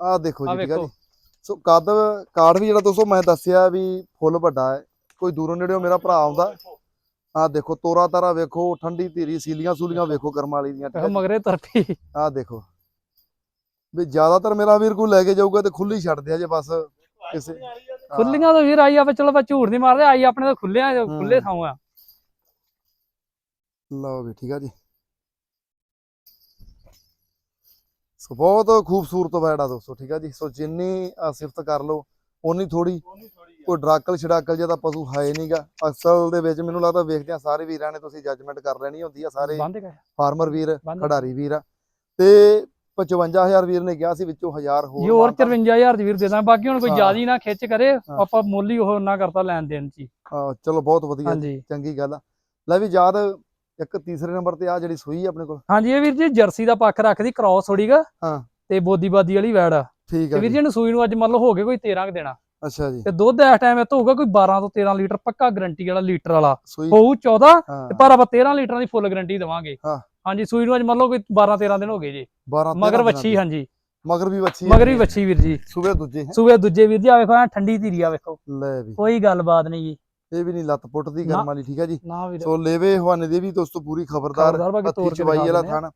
ਆਹ ਦੇਖੋ ਆ ਜੀ ਠੀਕ ਆ ਜੀ ਸੋ ਕੱਦ ਕਾਰਡ ਵੀ ਜਿਹੜਾ ਦੋਸਤੋ ਮੈਂ ਦੱਸਿਆ ਵੀ ਫੁੱਲ ਵੱਡਾ ਹੈ ਕੋਈ ਦੂਰੋਂ ਨੇੜਿਓਂ ਮੇਰਾ ਭਰਾ ਆਉਂਦਾ ਆਹ ਦੇਖੋ ਤੋਰਾ ਤਾਰਾ ਵੇਖੋ ਠੰਡੀ ਧੀਰੀ ਸੀਲੀਆਂ ਸੂਲੀਆਂ ਵੇਖੋ ਕਰਮ ਵਾਲੀ ਦੀਆਂ ਠੀਕ ਆ? ਮਗਰੇ ਤਰਪੀ ਆਹ ਦੇਖੋ ਵੀ ਜ਼ਿਆਦਾਤਰ ਮੇਰਾ ਵੀਰ ਕੋਈ ਲੈ ਕੇ ਜਾਊਗਾ ਤੇ ਖੁੱਲੀ ਛੱਡ ਦਿਆ ਜੇ ਬਸ ਕਿਸੇ। ਖੁੱਲੀਆਂ ਤਾਂ ਵੀਰ ਆਈ ਆ ਚਲੋ ਬਾ ਝੂਠ ਨਹੀਂ ਮਾਰਦੇ ਆਈ ਆਪਣੇ ਤਾਂ ਖੁੱਲਿਆ ਖੁੱਲੇ ਥਾਂ ਆ। ਲਓ ਵੀ ਠੀਕ ਆ ਜੀ। ਸੋ ਬਹੁਤ ਖੂਬਸੂਰਤ ਵੈੜ ਆ ਦੋਸਤੋ ਠੀਕ ਆ ਜੀ। ਸੋ ਜਿੰਨੀ ਸਿਫਤ ਕਰ ਲਓ ਓਨੀ ਥੋੜੀ ਕੋਈ ਡਰਾਕਲ ਛਡਾਕਲ ਜਿਹਾ ਤਾਂ ਪਸ਼ੂ ਹੈ ਨਹੀਂਗਾ ਅਸਲ ਦੇ ਵਿੱਚ ਮੈਨੂੰ ਲੱਗਦਾ ਵੇਖਦਿਆਂ ਸਾਰੇ ਵੀਰਾਂ ਨੇ ਤੁਸੀਂ ਜੱਜਮੈਂਟ ਕਰ ਲੈਣੀ ਹੁੰਦੀ ਆ ਸਾਰੇ ਫਾਰਮਰ ਵੀਰ ਖਿਡਾਰੀ ਵੀਰ ਆ। ਤੇ 55000 ਵੀਰ ਨੇ ਕਿਹਾ ਸੀ ਵਿੱਚੋਂ 1000 ਹੋਰ ਹੋਰ ਮਾਨਤਾ। 54000 ਦੀ ਵੀਰ ਦੇ ਦਾਂ ਬਾਕੀ ਹੁਣ ਕੋਈ। ਜ਼ਿਆਦਾ ਹੀ ਨਾ ਖਿੱਚ ਕਰੇ। ਆਪਾਂ ਮੁੱਲ ਹੀ ਉਹ ਨਾ ਕਰਤਾ ਲੈਣ ਦੇਣ ਚ ਹੀ। ਚਲੋ ਬਹੁਤ ਵਧੀਆ ਚੰਗੀ ਗੱਲ ਆ ਲੈ ਵੀ ਯਾਦ ਇੱਕ ਤੀਸਰੇ ਨੰਬਰ ਤੇ ਆ ਜਿਹੜੀ ਸੂਈ ਆਪਣੇ ਕੋਲ ਹਾਂਜੀ ਇਹ ਵੀਰ ਜੀ ਜਰਸੀ ਦਾ ਪੱਖ ਰੱਖਦੀ ਕ੍ਰਾਸ ਥੋੜੀ ਗਾ ਹਾਂ। ਤੇ ਬੋਦੀ ਬਾਦੀ ਵਾਲੀ ਵੈੜ ਆ ਠੀਕ ਆ ਵੀਰ ਜੀ ਨੂੰ ਸੂਈ ਨੂੰ ਅੱਜ ਮੰਨ ਲਓ ਹੋ ਗਏ ਕੋਈ 13 ਕੁ ਦੇਣਾ ਅੱਛਾ ਜੀ ਤੇ ਦੁੱਧ ਇਸ ਟਾਈਮ ਇਹ ਹੋਊਗਾ ਕੋਈ 12 ਤੋਂ 13 ਲੀਟਰ ਪੱਕਾ ਗਾਰੰਟੀ ਵਾਲਾ ਲੀਟਰ ਵਾਲਾ ਹੋਊ 14 ਹਾਂ ਤੇ ਪਰ ਆਪਾਂ 13 ਲੀਟਰਾਂ ਦੀ ਫੁੱਲ ਗਾਰੰਟੀ ਦੇਵਾਂਗੇ। ਹਾਂਜੀ ਸੂਈ ਨੂੰ ਅੱਜ ਮੰਨ ਲਓ ਕੋਈ 12 13 ਦਿਨ ਹੋ ਗਏ ਜੀ 12 ਮਗਰ ਵੱਛੀ ਹਾਂਜੀ। ਮਗਰ ਵੀ ਵੱਛੀ ਮਗਰ ਵੀ ਵੱਛੀ ਵੀਰ ਜੀ। ਸੂਬੇ ਦੂਜੇ ਹੈ। ਸੂਏ ਦੂਜੇ ਵੀਰ ਜੀ ਆ ਵੇਖੋ ਐਂ ਠੰਡੀ ਧੀਰੀ ਆ ਵੇਖੋ। ਲੈ ਵੀ। ਕੋਈ ਗੱਲਬਾਤ ਨਹੀਂ ਜੀ। ਇਹ ਵੀ ਨਹੀਂ ਲੱਤ ਪੁੱਟ ਦੀ ਨਾ। ਕਰਮ ਵਾਲੀ ਠੀਕ ਆ ਜੀ। ਸੋ ਲੇਵੇ ਹਵਾਨੇ ਦੀ ਵੀ ਦੋਸਤੋ ਪੂਰੀ ਖਬਰਦਾਰ ਕੇ ਚਵਾਈ ਵਾਲਾ। ਥਣ।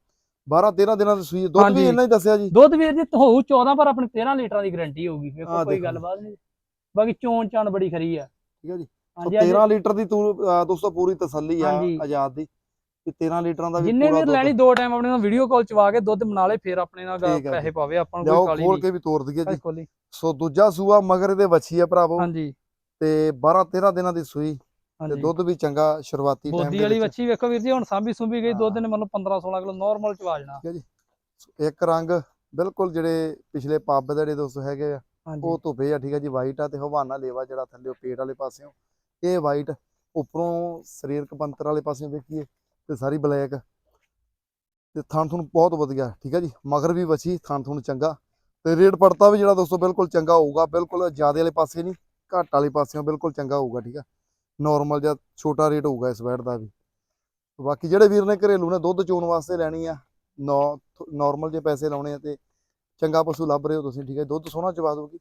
12 13 ਦਿਨਾਂ ਦੀ ਸੂਈ ਹੈ। ਦੁੱਧ ਵੀ। ਇੰਨਾ ਹੀ ਦੱਸਿਆ ਜੀ। ਦੁੱਧ ਵੀਰ ਜੀ ਹੋਊ 14 ਪਰ ਆਪਣੀ 13 ਲੀਟਰਾਂ ਦੀ ਗਾਰੰਟੀ ਹੋਊਗੀ। ਵੇਖੋ ਕੋਈ। ਗੱਲਬਾਤ ਨਹੀਂ। ਬਾਕੀ ਚੋਣ ਚਾਣ ਬੜੀ ਖਰੀ ਆ। ਠੀਕ ਆ ਜੀ। ਸੋ ਹਾਂਜੀ ਹਾਂਜੀ। 13 ਲੀਟਰ ਦੀ ਦੋਸਤੋ ਪੂਰੀ ਤਸੱਲੀ ਆ। ਆਜ਼ਾਦ ਦੀ। ਕਿ 13 ਲੀਟਰਾਂ ਦਾ ਵੀ ਜਿੰਨੇ ਦੁੱਧ। ਲੈਣੀ ਦੋ ਟਾਈਮ ਆਪਣੇ ਨਾਲ ਵੀਡੀਓ ਕਾਲ ਚਵਾ ਕੇ ਦੁੱਧ ਬਣਾ ਲੇ ਫਿਰ ਆਪਣੇ ਨਾਲ ਠੀਕ ਜੀ। ਪੈਸੇ ਪਾਵੇ ਆਪਾਂ ਨੂੰ ਕੋਈ ਕਾਲੀ ਖੋਲ ਨਹੀਂ। ਕੇ ਵੀ ਦਈਏ ਜੀ। ਸੋ ਦੂਜਾ ਸੂਆ ਮਗਰ ਇਹਦੇ ਵੱਛੀ ਆ ਭਰਾਵੋ। ਹਾਂਜੀ। ਤੇ 12 13 ਦਿਨਾਂ ਦੀ ਸੂਈ ਤੇ ਦੁੱਧ ਵੀ ਚੰਗਾ ਸ਼ੁਰੂਆਤੀ ਟਾਈਮ ਬੋਦੀ ਵਾਲੀ ਵੱਛੀ ਵੇਖੋ ਵੀਰ ਜੀ ਹੁਣ ਸਾਂਭੀ ਸੁੰਭੀ ਗਈ ਦੁੱਧ ਹਾਂ। ਨੇ ਮਤਲਬ 15 16 ਕਿਲੋ ਨਾਰਮਲ ਚਵਾ ਜਾਣਾ ਇੱਕ ਰੰਗ ਬਿਲਕੁਲ ਜਿਹੜੇ ਪਿਛਲੇ ਪੱਬ ਦੇ ਜਿਹੜੇ ਦੋਸਤ ਹੈਗੇ ਆ ਉਹ ਧੁੱਪੇ ਆ ਠੀਕ ਆ ਜੀ ਵਾਈਟ ਆ ਤੇ ਹਵਾਨਾ ਲੇਵਾ ਜਿਹੜਾ ਥੱਲੇ ਪੇਟ ਵਾਲੇ ਪਾਸਿਓਂ। ਇਹ ਵਾਈਟ ਉੱਪਰੋਂ ਸਰੀਰਕ ਬੰਤਰ ਵਾਲੇ ਪਾਸਿਓਂ ਵੇਖੀਏ ਤੇ ਸਾਰੀ ਬਲੈਕ। ਤੇ ਥਣ ਥਣ ਬਹੁਤ ਵਧੀਆ, ਠੀਕ ਹੈ ਜੀ? ਮਗਰ ਵੀ ਵਸੀ ਥਣ ਥਣ ਚੰਗਾ। ਤੇ ਰੇਟ ਪੜਤਾ ਵੀ ਜਿਹੜਾ ਦੋਸਤੋ ਬਿਲਕੁਲ ਚੰਗਾ ਹੋਊਗਾ, ਬਿਲਕੁਲ ਜਿਆਦੇ ਵਾਲੇ ਪਾਸੇ ਨਹੀਂ, ਘੱਟ ਵਾਲੇ ਪਾਸਿਓਂ ਬਿਲਕੁਲ ਚੰਗਾ ਹੋਊਗਾ, ਠੀਕ ਆ? ਨਾਰਮਲ ਜਾਂ ਛੋਟਾ ਰੇਟ ਹੋਊਗਾ ਇਸ ਬੈਡ ਦਾ ਵੀ। ਬਾਕੀ ਜਿਹੜੇ ਵੀਰ ਨੇ ਘਰੇਲੂ ਨੇ, ਦੁੱਧ ਚੋਣ ਵਾਸਤੇ ਲੈਣੀ ਆ ਨਾਰਮਲ ਜੇ ਪੈਸੇ ਲਾਉਣੇ ਆ ਤੇ ਚੰਗਾ ਪਸ਼ੂ ਲੱਭ ਰਹੇ ਹੋ ਤੁਸੀਂ, ਠੀਕ ਹੈ ਦੁੱਧ ਸੋਹਣਾ ਚਵਾ ਦੋਗੀ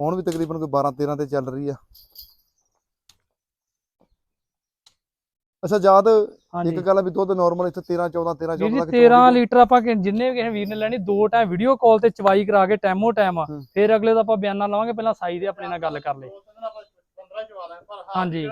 ਹੁਣ ਵੀ ਤਕਰੀਬਨ ਕੋਈ 12 13 ਤੇ ਚੱਲ ਰਹੀ ਆ। ਅੱਛਾ ਯਾਦ ਇੱਕ ਗੱਲ ਆ ਵੀ ਦੁੱਧ ਨਾਰਮਲ ਇੱਥੇ 13 14 13 ਵੀਰ 14 ਜੀ ਤੱਕ 13 ਲੀਟਰ ਆਪਾਂ ਜਿੰਨੇ ਵੀ ਕਿਸੇ ਵੀਰ ਨੇ ਲੈਣੀ ਦੋ ਟਾਈਮ ਵੀਡੀਓ ਕਾਲ ਤੇ ਚਵਾਈ ਕਰਾ ਕੇ ਟਾਈਮੋ ਟਾਈਮ ਹੂੰ। ਫਿਰ ਅਗਲੇ ਦਾ ਆਪਾਂ ਬਿਆਨਾ ਲਵਾਂਗੇ ਪਹਿਲਾਂ ਸਾਈ ਦੇ ਆਪਣੇ ਨਾਲ ਗੱਲ ਕਰ ਲਈ ਹਾਂਜੀ।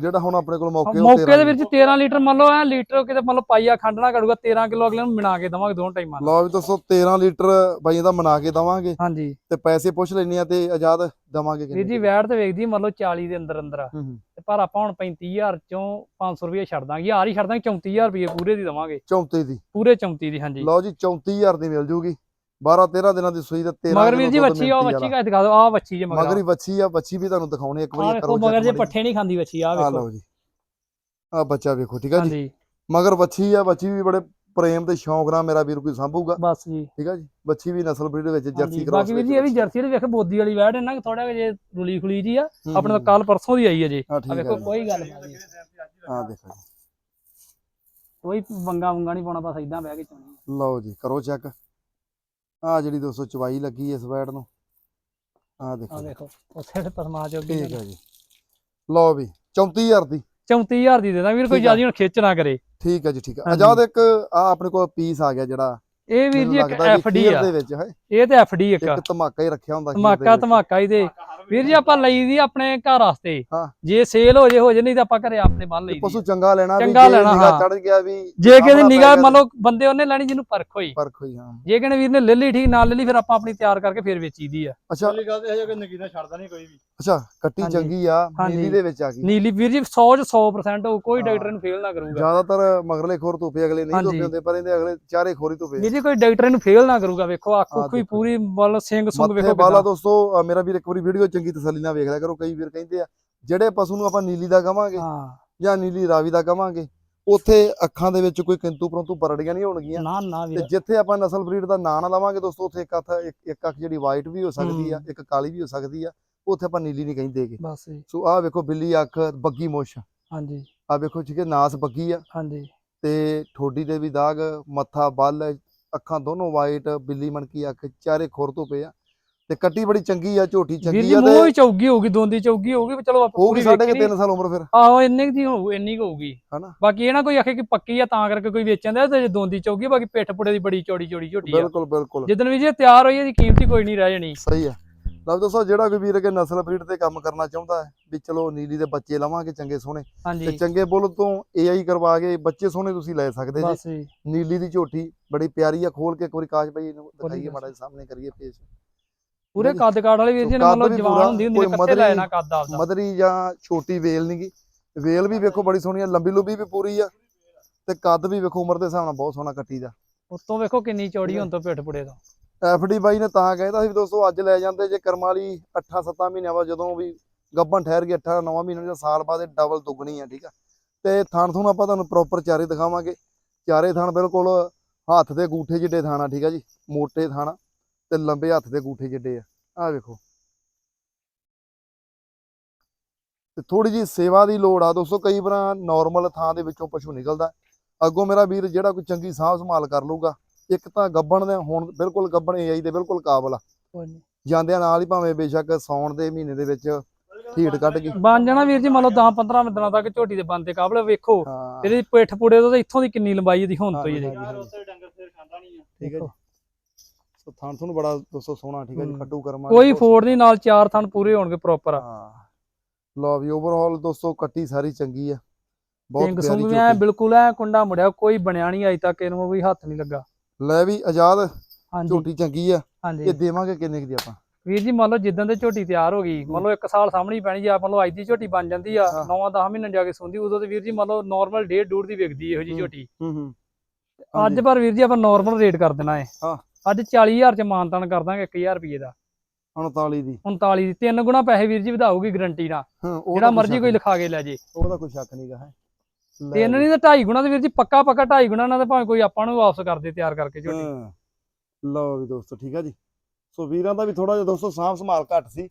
ਜਿਹੜਾ ਹੁਣ ਆਪਣੇ ਕੋਲ ਮੌਕੇ ਮੌਕੇ 13 ਦੇ ਵਿੱਚ 13 ਲੀਟਰ ਮੰਨ ਲਓ ਐ ਲੀਟਰ ਕਿਤੇ ਮੰਨ ਲਓ ਪਾਈਆ ਖੰਡ ਨਾ ਕਰੂਗਾ 13 ਕਿਲੋ ਅਗਲੇ ਨੂੰ ਮਿਣਾ ਕੇ ਦਵਾਂਗੇ ਦੋ ਟਾਈਮਾਂ ਨਾਲ। ਲਓ ਵੀ ਦੱਸੋ 13 ਲੀਟਰ ਬਾਈਆਂ ਦਾ ਮਨਾ ਕੇ ਦਵਾਂਗੇ ਹਾਂਜੀ। ਤੇ ਪੈਸੇ ਪੁੱਛ ਲੈਣੀ ਆ ਤੇ ਆਜ਼ਾਦ ਦਵਾਂਗੇ ਵੀਰ ਜੀ ਵੈਟ ਤੇ ਵੇਖਦੀ ਮੰਨ ਲਓ 40 ਦੇ ਅੰਦਰ ਅੰਦਰ ਤੇ ਪਰ ਆਪਾਂ ਹੁਣ 35000 ਚੋਂ 500 ਰੁਪਏ ਛੱਡ ਦਾਂਗੇ। ਯਾਰ ਹੀ ਛੱਡ ਦਾਂਗੇ 34000 ਰੁਪਏ ਪੂਰੇ ਦੀ ਦਵਾਂਗੇ। 34 ਦੀ। ਪੂਰੇ 34 ਦੀ ਹਾਂਜੀ। ਲਓ ਜੀ 34000 ਦੀ ਮਿਲ ਜੂਗੀ। 12 13 ਦਿਨਾਂ ਦੀ ਸੂਈ ਤੇ 13 ਮਗਰ ਵੀਰ ਜੀ ਵੱਛੀ ਆ ਵੱਛੀ ਕਾ ਦਿਖਾ ਦਿਓ ਆ ਵੱਛੀ ਜੇ ਮਗਰ ਮਗਰ ਹੀ ਵੱਛੀ ਆ ਵੱਛੀ ਵੀ ਤੁਹਾਨੂੰ ਦਿਖਾਉਣੀ ਇੱਕ ਆ ਵਾਰੀ ਕਰੋ ਮਗਰ ਜੇ ਪੱਠੇ ਨਹੀਂ ਖਾਂਦੀ ਵੱਛੀ ਆ ਆ ਵੇਖੋ। ਲਓ ਜੀ। ਆ ਬੱਚਾ ਵੇਖੋ ਠੀਕ ਆ ਜੀ? ਮਗਰ ਵੱਛੀ ਆ ਵੱਛੀ ਵੀ ਬੜੇ ਪ੍ਰੇਮ ਤੇ ਸ਼ੌਂਕ ਨਾਲ ਮੇਰਾ ਵੀਰ ਕੋਈ ਸੰਭੂਗਾ। ਬਸ ਜੀ। ਠੀਕ ਆ ਜੀ? ਵੱਛੀ ਵੀ ਨਸਲ ਬਰੀਡ ਵਿੱਚ ਜਰਸੀ ਕਰਾਸ ਬਾਕੀ ਵੀਰ ਜੀ ਇਹ ਵੀ ਜਰਸੀ ਜਿਹੜੀ ਵੇਖ ਬੋਦੀ ਵਾਲੀ ਵੈੜ ਇਹਨਾਂ ਥੋੜਾ ਜਿਹਾ ਜੇ ਰੁਲੀ ਖੁਲੀ ਜੀ ਆ ਹੂੰ, ਆਪਣੇ ਤੋਂ ਹੂੰ। ਕੱਲ ਪਰਸੋਂ ਦੀ ਆਈ ਹੈ ਜੀ। ਹਾਂ ਆ ਵੇਖੋ ਆ ਕੋਈ ਗੱਲ ਨਹੀਂ। ਹਾਂ ਦੇਖੋ ਜੀ। ਕੋਈ ਵੰਗਾ ਵੰਗਾ ਨਹੀਂ ਪਾਉਣਾ ਬਸ ਇਦਾਂ ਬਹਿ ਕੇ ਚੋਣੀ। ਲਓ ਜੀ ਕਰੋ ਚੈੱਕ। ਆ ਜਿਹੜੀ ਦੋਸਤੋ ਚਵਾਈ ਲੱਗੀ ਇਸ ਵੈੜ ਨੂੰ ਆ ਆ ਦੇਖੋ ਜੀ। ਵੇਖੋ ਉੱਥੇ ਤੇ ਪਸਮਾ ਚੋ ਠੀਕ ਹੈ ਜੀ। ਲਓ ਵੀ 34000 ਦੀ। 34000 ਦੀ ਦੇ ਦਾਂ ਵੀਰ ਕੋਈ ਆ। ਜ਼ਿਆਦਾ ਹੁਣ ਖਿੱਚ ਨਾ ਕਰੇ। ਠੀਕ ਹੈ ਜੀ ਠੀਕ ਹੈ। ਆਜ਼ਾਦ ਇੱਕ ਆ ਆਪਣੇ ਕੋਲ ਪੀਸ ਆ ਗਿਆ ਜਿਹੜਾ ਇਹ ਵੀਰ ਜੀ ਇੱਕ ਐਫਡੀ ਆ। ਇਹ ਤੇ ਐਫਡੀ ਇੱਕ ਇੱਕ ਧਮਾਕਾ ਹੀ ਰੱਖਿਆ ਹੁੰਦਾ ਧਮਾਕਾ। ਧਮਾਕਾ ਹੀ ਦੇ। ਵੀਰ ਜੀ ਆਪਾਂ ਲਈ ਦੀ ਆਪਣੇ ਘਰ ਵਾਸਤੇ ਹਾਂ। ਜੇ ਸੇਲ ਹੋ ਜੇ ਹੋ ਜੇ ਨਹੀਂ ਤਾਂ ਆਪਾਂ ਘਰੇ ਆਪਣੇ ਬੰਨ ਲਈ ਪਸ਼ੂ ਚੰਗਾ ਲੈਣਾ ਵੀ ਚੰਗਾ ਲੈਣਾ, ਨਿਗਾਹ ਹਾਂ। ਚੜ ਗਿਆ ਵੀ ਜੇ ਕਿਸੇ ਨਿਗਾਹ ਮੰਨ ਲਓ ਬੰਦੇ ਉਹਨੇ ਲੈਣੀ ਜਿਹਨੂੰ ਪਰਖ ਹੋਈ ਫ਼ਰਕ ਹੋਈ ਹਾਂ ਜੇ ਕਿਸੇ ਵੀਰ ਨੇ ਲੈ ਲਈ ਠੀਕ ਨਾਲ ਲੈ ਲਈ ਫਿਰ ਆਪਾਂ ਆਪਣੀ ਤਿਆਰ ਕਰਕੇ ਫਿਰ ਵੇਚੀ ਦੀ ਆ ਅੱਛਾ ਪਹਿਲੀ ਗੱਲ ਤੇ ਇਹ ਹੈ ਕਿ ਨਗੀਨਾ ਛੱਡਦਾ ਨਹੀਂ ਕੋਈ ਵੀ ਅੱਛਾ ਕੱਟੀ। ਚੰਗੀ ਆ। ਨੀਲੀ ਦੇ ਵਿੱਚ ਆ ਗਈ ਨੀਲੀ ਵੀਰ ਜੀ 100 ਚ 100% ਹੋ ਕੋਈ। ਡਾਕਟਰ ਨੂੰ ਫੇਲ ਨਾ ਕਰੂਗਾ ਜ਼ਿਆਦਾਤਰ ਮਗਰਲੇ ਖੋਰ ਧੋਪੇ ਅਗਲੇ ਨਹੀਂ। ਧੋਪੇ ਹੁੰਦੇ ਪਰ ਇਹਦੇ ਅਗਲੇ ਚਾਰੇ ਖੋਰੀ ਧੋਪੇ ਵੀਰ ਜੀ ਕੋਈ ਡਾਕਟਰ ਨੂੰ ਫੇਲ ਨਾ ਕਰੂਗਾ ਵੇਖੋ ਅੱਖ ਦੇਖੋ। ਪੂਰੀ ਮਤਲਬ ਸਿੰਘ ਸੁੰਗ ਵੇਖੋ ਬਾਲਾ। ਦੋਸਤੋ ਮੇਰਾ ਵੀਰ ਇੱਕ ਵਾਰੀ ਵੀਡੀਓ ਚੰਗੀ ਤਸੱਲੀ ਨਾਲ ਵੇਖ ਲਿਆ ਕਰੋ ਕਈ ਵੀਰ ਕਹਿੰਦੇ ਆ ਜਿਹੜੇ ਪਸ਼ੂ ਨੂੰ ਆਪਾਂ ਨੀਲੀ ਦਾ ਕਵਾਂਗੇ ਹਾਂ। ਜਾਂ ਨੀਲੀ ਰਾਵੀ ਦਾ ਕਵਾਂਗੇ ਉੱਥੇ ਅੱਖਾਂ ਦੇ ਵਿੱਚ ਕੋਈ ਕਿੰਤੂ ਪਰੰਤੂ ਪਰੜੀਆਂ ਨਹੀਂ ਹੋਣਗੀਆਂ। ਨਾ ਨਾ ਤੇ ਵੀਰ ਜਿੱਥੇ ਆਪਾਂ ਨਸਲ ਬਰੀਡ ਦਾ ਨਾਂ ਨਾ ਲਵਾਂਗੇ ਦੋਸਤੋ ਉੱਥੇ ਇੱਕ ਅੱਖ ਇੱਕ ਇੱਕ ਅੱਖ ਜਿਹੜੀ ਵਾਈਟ ਵੀ ਹੋ ਸਕਦੀ ਆ। ਇੱਕ ਕਾਲੀ ਵੀ ਹੋ ਸਕਦੀ ਆ ਉੱਥੇ ਆਪਾਂ ਨੀਲੀ ਨਹੀਂ ਕਹਿੰਦੇਗੇ ਬਸ ਜੀ। ਸੋ ਆਹ ਵੇਖੋ ਬਿੱਲੀ ਅੱਖ ਬੱਗੀ ਮੁੱਛ। ਹਾਂਜੀ। ਆ ਵੇਖੋ ਠੀਕ ਹੈ ਨਾਸ ਬੱਗੀ ਆ। ਹਾਂਜੀ। ਤੇ ਠੋਡੀ ਦੇ ਵੀ ਦਾਗ ਮੱਥਾ ਬੱਲ ਅੱਖਾਂ ਦੋਨੋਂ ਵਾਈਟ ਬਿੱਲੀ ਮਣਕੀ ਅੱਖ ਚਾਰੇ ਖੁਰ ਤੋਂ ਪਏ ਆ। ਤੇ ਕੱਟੀ ਬੜੀ ਚੰਗੀ ਆ ਝੋਟੀ ਚੰਗੀ ਆ ਮੂੰਹ ਤੇ ਹੀ ਚੌਗੀ ਹੋਊਗੀ ਦੋਂਦੀ ਚੌਗੀ ਹੋਊਗੀ ਵੀ ਚਲੋ ਆਪਾਂ ਹੋਊਗੀ ਵੇਖੀ ਕੁ ਨੀ। ਤਿੰਨ ਸਾਲ ਉਮਰ ਫਿਰ। ਆਹੋ ਇੰਨੇ ਕੁ ਦੀ ਹੋਊ ਇੰਨੀ ਕੁ ਹੋਊਗੀ। ਹਨਾ? ਬਾਕੀ ਇਹ ਨਾ ਕੋਈ ਆਖੇ ਕਿ ਪੱਕੀ ਆ ਤਾਂ ਕਰਕੇ ਕੋਈ ਵੇਚਣ ਦਾ ਤੇ ਦੋਂਦੀ ਚੌਗੀ ਬਾਕੀ ਪਿੱਠ ਪੁੜੇ ਦੀ ਬੜੀ ਚੌੜੀ ਚੌੜੀ ਝੋਟੀ ਆ। ਬਿਲਕੁਲ ਬਿਲਕੁਲ। ਜਿੱਦਣ ਵੀ ਜੇ ਤਿਆਰ ਹੋਈ ਇਹਦੀ ਕੀਮਤ ਹੀ ਕੋਈ ਨਹੀਂ ਰਹਿ ਜਾਣੀ। ਸਹੀ ਆ। ਲਓ ਦੋਸਤੋ ਜਿਹੜਾ ਕੋਈ ਵੀਰ ਅਗੇ ਨਸਲ ਬਰੀਡ ਤੇ ਕੰਮ ਕਰਨਾ ਚਾਹੁੰਦਾ ਹੈ ਵੀ ਚਲੋ ਨੀਲੀ ਦੇ ਬੱਚੇ ਲਵਾਂਗੇ ਚੰਗੇ ਸੋਹਣੇ। ਤੇ ਚੰਗੇ ਬੁੱਲ ਤੋਂ ਏਆਈ ਕਰਵਾ ਕੇ ਬੱਚੇ ਸੋਹਣੇ ਤੁਸੀਂ ਲੈ ਸਕਦੇ ਜੀ। ਨੀਲੀ ਦੀ ਝੋਟੀ ਬੜੀ ਪਿਆਰੀ ਆ ਖੋਲ ਕੇ ਇੱਕ ਵਾਰੀ ਕਾਸ਼ ਭਾਈ ਨੂੰ ਖੋਲੀ ਦਿਖਾਈਏ। ਮਾੜਾ ਜਿਹਾ ਸਾਹਮਣੇ ਕਰੀਏ ਪੇਸ਼। ਪੂਰੇ ਕੱਦ ਕਾਠ ਵਾਲੇ ਵੀਰ ਜੀ ਨੇ ਵੀ ਜਵਾਨ ਹੁੰਦੀ ਹੁੰਦੀ ਕੱਤੇ ਲੈ ਨਾ ਕੱਦ ਆਪਦਾ। ਮਦਰੀ ਜਾਂ ਛੋਟੀ ਵੇਲ ਨਹੀਂਗੀ ਵੇਲ ਵੀ ਵੇਖੋ ਬੜੀ ਸੋਹਣੀ ਆ ਲੰਬੀ ਲੁੰਬੀ ਵੀ ਪੂਰੀ ਆ ਤੇ ਕੱਦ ਵੀ ਵੇਖੋ ਉਮਰ ਦੇ ਹਿਸਾਬ ਨਾਲ ਬਹੁਤ ਸੋਹਣਾ ਕੱਟੀ ਦਾ। ਉਤੋਂ ਵੇਖੋ ਕਿੰਨੀ ਚੌੜੀ। ਹੁਣ ਤੋਂ ਪਿੱਠ ਪੁੜੇ ਤੋਂ। ਐਫਡੀ ਬਾਈ ਨੇ ਤਾਂ ਕਹਿੰਦਾ ਸੀ ਦੋਸਤੋ ਅੱਜ ਲੈ ਜਾਂਦੇ ਜੇ ਕਰਮ ਵਾਲੀ 8-7 ਮਹੀਨਿਆਂ ਬਾਅਦ ਜਦੋਂ ਵੀ ਗੱਭਣ ਠਹਿਰ ਗਈ 8-9 ਮਹੀਨਿਆਂ ਜਾਂ ਸਾਲ ਬਾਅਦ ਡਬਲ ਦੁੱਗਣੀ ਆ ਠੀਕ ਆ। ਤੇ ਥਣ ਥੁਣ ਆਪਾਂ ਤੁਹਾਨੂੰ ਪ੍ਰੋਪਰ ਚਾਰੇ ਦਿਖਾਵਾਂਗੇ। ਚਾਰੇ ਥਣ ਬਿਲਕੁਲ ਹੱਥ ਦੇ ਗੂਠੇ ਜਿੱਡੇ ਥਾਣਾ ਠੀਕ ਆ ਜੀ। ਮੋਟੇ ਥਾਣਾ ਤੇ ਲੰਬੇ ਹੱਥ ਦੇ ਗੂਠੇ ਜਿੱਡੇ ਆ। ਆਹ ਵੇਖੋ। ਤੇ ਥੋੜੀ ਜੀ ਸੇਵਾ ਦੀ ਲੋੜ ਆ। ਦੋਸਤੋ ਕਈ ਵਾਰ ਨਾਰਮਲ ਥਾਂ ਦੇ ਵਿੱਚੋਂ ਪਸ਼ੂ ਨਿਕਲਦਾ। ਅੱਗੋਂ ਮੇਰਾ ਵੀਰ ਜਿਹੜਾ ਕੋਈ ਚੰਗੀ ਸਾਂਭ ਸੰਭਾਲ ਕਰ ਲੂਗਾ ਇੱਕ ਤਾਂ ਗੱਬਣ ਦੇ ਹੁਣ ਬਿਲਕੁਲ ਗੱਬਣ ਏਆਈ ਦੇ ਬਿਲਕੁਲ ਕਾਬਲ ਆ। ਜਾਂਦਿਆਂ ਨਾਲ ਹੀ ਭਾਵੇਂ ਬੇਸ਼ੱਕ ਸੌਣ ਦੇ ਮਹੀਨੇ ਦੇ ਵਿੱਚ ਹੀਟ ਕੱਢ ਗਈ ਬਣ ਜਾਣਾ ਵੀਰ ਜੀ ਮੰਨ ਲਓ 10 15 ਦਿਨਾਂ ਤੱਕ ਝੋਟੀ ਦੇ ਬੰਦ ਤੇ ਕਾਬਲ ਵੇਖੋ ਇਹਦੀ ਪਿੱਠ ਪੁੜੇ ਤੋਂ ਇੱਥੋਂ ਦੀ ਕਿੰਨੀ ਲੰਬਾਈ ਇਹਦੀ ਹੁਣ ਤੋਂ ਹੀ। ਇਹਦੀ ਆ। ਠੀਕ ਹੈ ਦੇਖੋ। ਜੀ ਸੋ ਥਾਂ ਤੁਹਾਨੂੰ ਬੜਾ ਦੋਸਤੋ ਸੋਹਣਾ ਠੀਕ ਹੈ ਜੀ। ਖੱਟੂ ਕਰਮਾ ਕੋਈ ਫੋੜ ਨਹੀਂ ਨਾਲ ਚਾਰ ਥਣ ਪੂਰੇ ਹੋਣਗੇ ਪ੍ਰੋਪਰ ਹਾਂ। ਲਓ ਵੀ ਓਵਰਆਲ ਦੋਸਤੋ ਕੱਟੀ ਸਾਰੀ ਚੰਗੀ ਆ। ਬਹੁਤ ਪਿਆਰੀ ਸੁੰਗ ਐ ਬਿਲਕੁਲ ਐ ਕੁੰਡਾ ਮੁੜਿਆ ਕੋਈ ਬਣਿਆ ਨਹੀਂ ਅਜੇ ਤੱਕ ਇਹਨੂੰ ਕੋਈ ਹੱਥ ਨਹੀਂ ਲੱਗਾ। ਲੈ ਵੀ ਆਜ਼ਾਦ ਝੋਟੀ ਚੰਗੀ ਆ। ਇਹ ਦੇਵਾਂਗੇ ਕਿੰਨੇ ਦੀ ਆਪਾਂ? ਵੀਰ ਜੀ ਮੰਨ ਲਓ ਜਿੱਦਾਂ ਤੇ ਝੋਟੀ ਤਿਆਰ ਹੋ ਗਈ ਮੰਨ ਲਓ 1 ਸਾਲ ਸਾਹਮਣੇ ਪੈਣੀ ਜੇ ਮੰਨ ਲਓ ਅੱਜ ਦੀ ਝੋਟੀ ਬਣ ਜਾਂਦੀ ਆ ਹਾਂ। 9-10 ਮਹੀਨੇ ਜਾ ਕੇ ਸੁੰਦੀ ਉਦੋਂ ਤੇ ਵੀਰ ਜੀ ਮੰਨ ਲਓ ਨਾਰਮਲ ਡੇਢ ਡੂਢ ਦੀ ਵਿਕਦੀ ਇਹੋ ਜੀ। ਝੋਟੀ। ਹੂੰ ਹੂੰ। ਅੱਜ ਪਰ ਵੀਰ ਜੀ ਆਪਾਂ ਨਾਰਮਲ ਰੇਟ ਕਰ ਦੇਣਾ ਏ ਹਾਂ। ਅੱਜ 40000 ਚ ਮਾਨਤਾਨ ਕਰ ਦਾਂਗੇ 1000 ਰੁਪਏ ਦਾ। 39 ਦੀ। 39 ਦੀ। ਤਿੰਨ ਗੁਣਾ ਪੈਸੇ ਵੀਰ ਜੀ ਵਧਾਊਗੀ ਗਰੰਟੀ ਨਾਲ। ਜਿਹੜਾ ਮਰਜ਼ੀ ਕੋਈ ਲਿਖਾ ਕੇ ਲੈ ਜੇ। ਉਹਦਾ ਕੋਈ ਸ਼ੱਕ ਨਹੀਂਗਾ ਹੈ। ਤਿੰਨ ਨਹੀਂ ਤਾਂ 2.5 ਗੁਣਾ ਤੇ ਵੀਰ ਜੀ ਪੱਕਾ ਪੱਕਾ 2.5 ਗੁਣਾ ਨਾਲ ਤਾਂ ਭਾਵੇਂ ਕੋਈ ਆਪਾਂ ਨੂੰ ਵਾਪਸ ਕਰ ਦੇ ਤਿਆਰ ਕਰਕੇ ਝੋਟੀ। ਹਾਂ। ਲਓ ਵੀ ਦੋਸਤੋ ਠੀਕ ਆ ਜੀ। ਸੋ ਵੀਰਾਂ ਦਾ ਵੀ ਥੋੜਾ ਜਿਹਾ ਦੋਸਤੋ ਸਾਂਭ ਸੰਭਾਲ ਘੱਟ ਸੀ।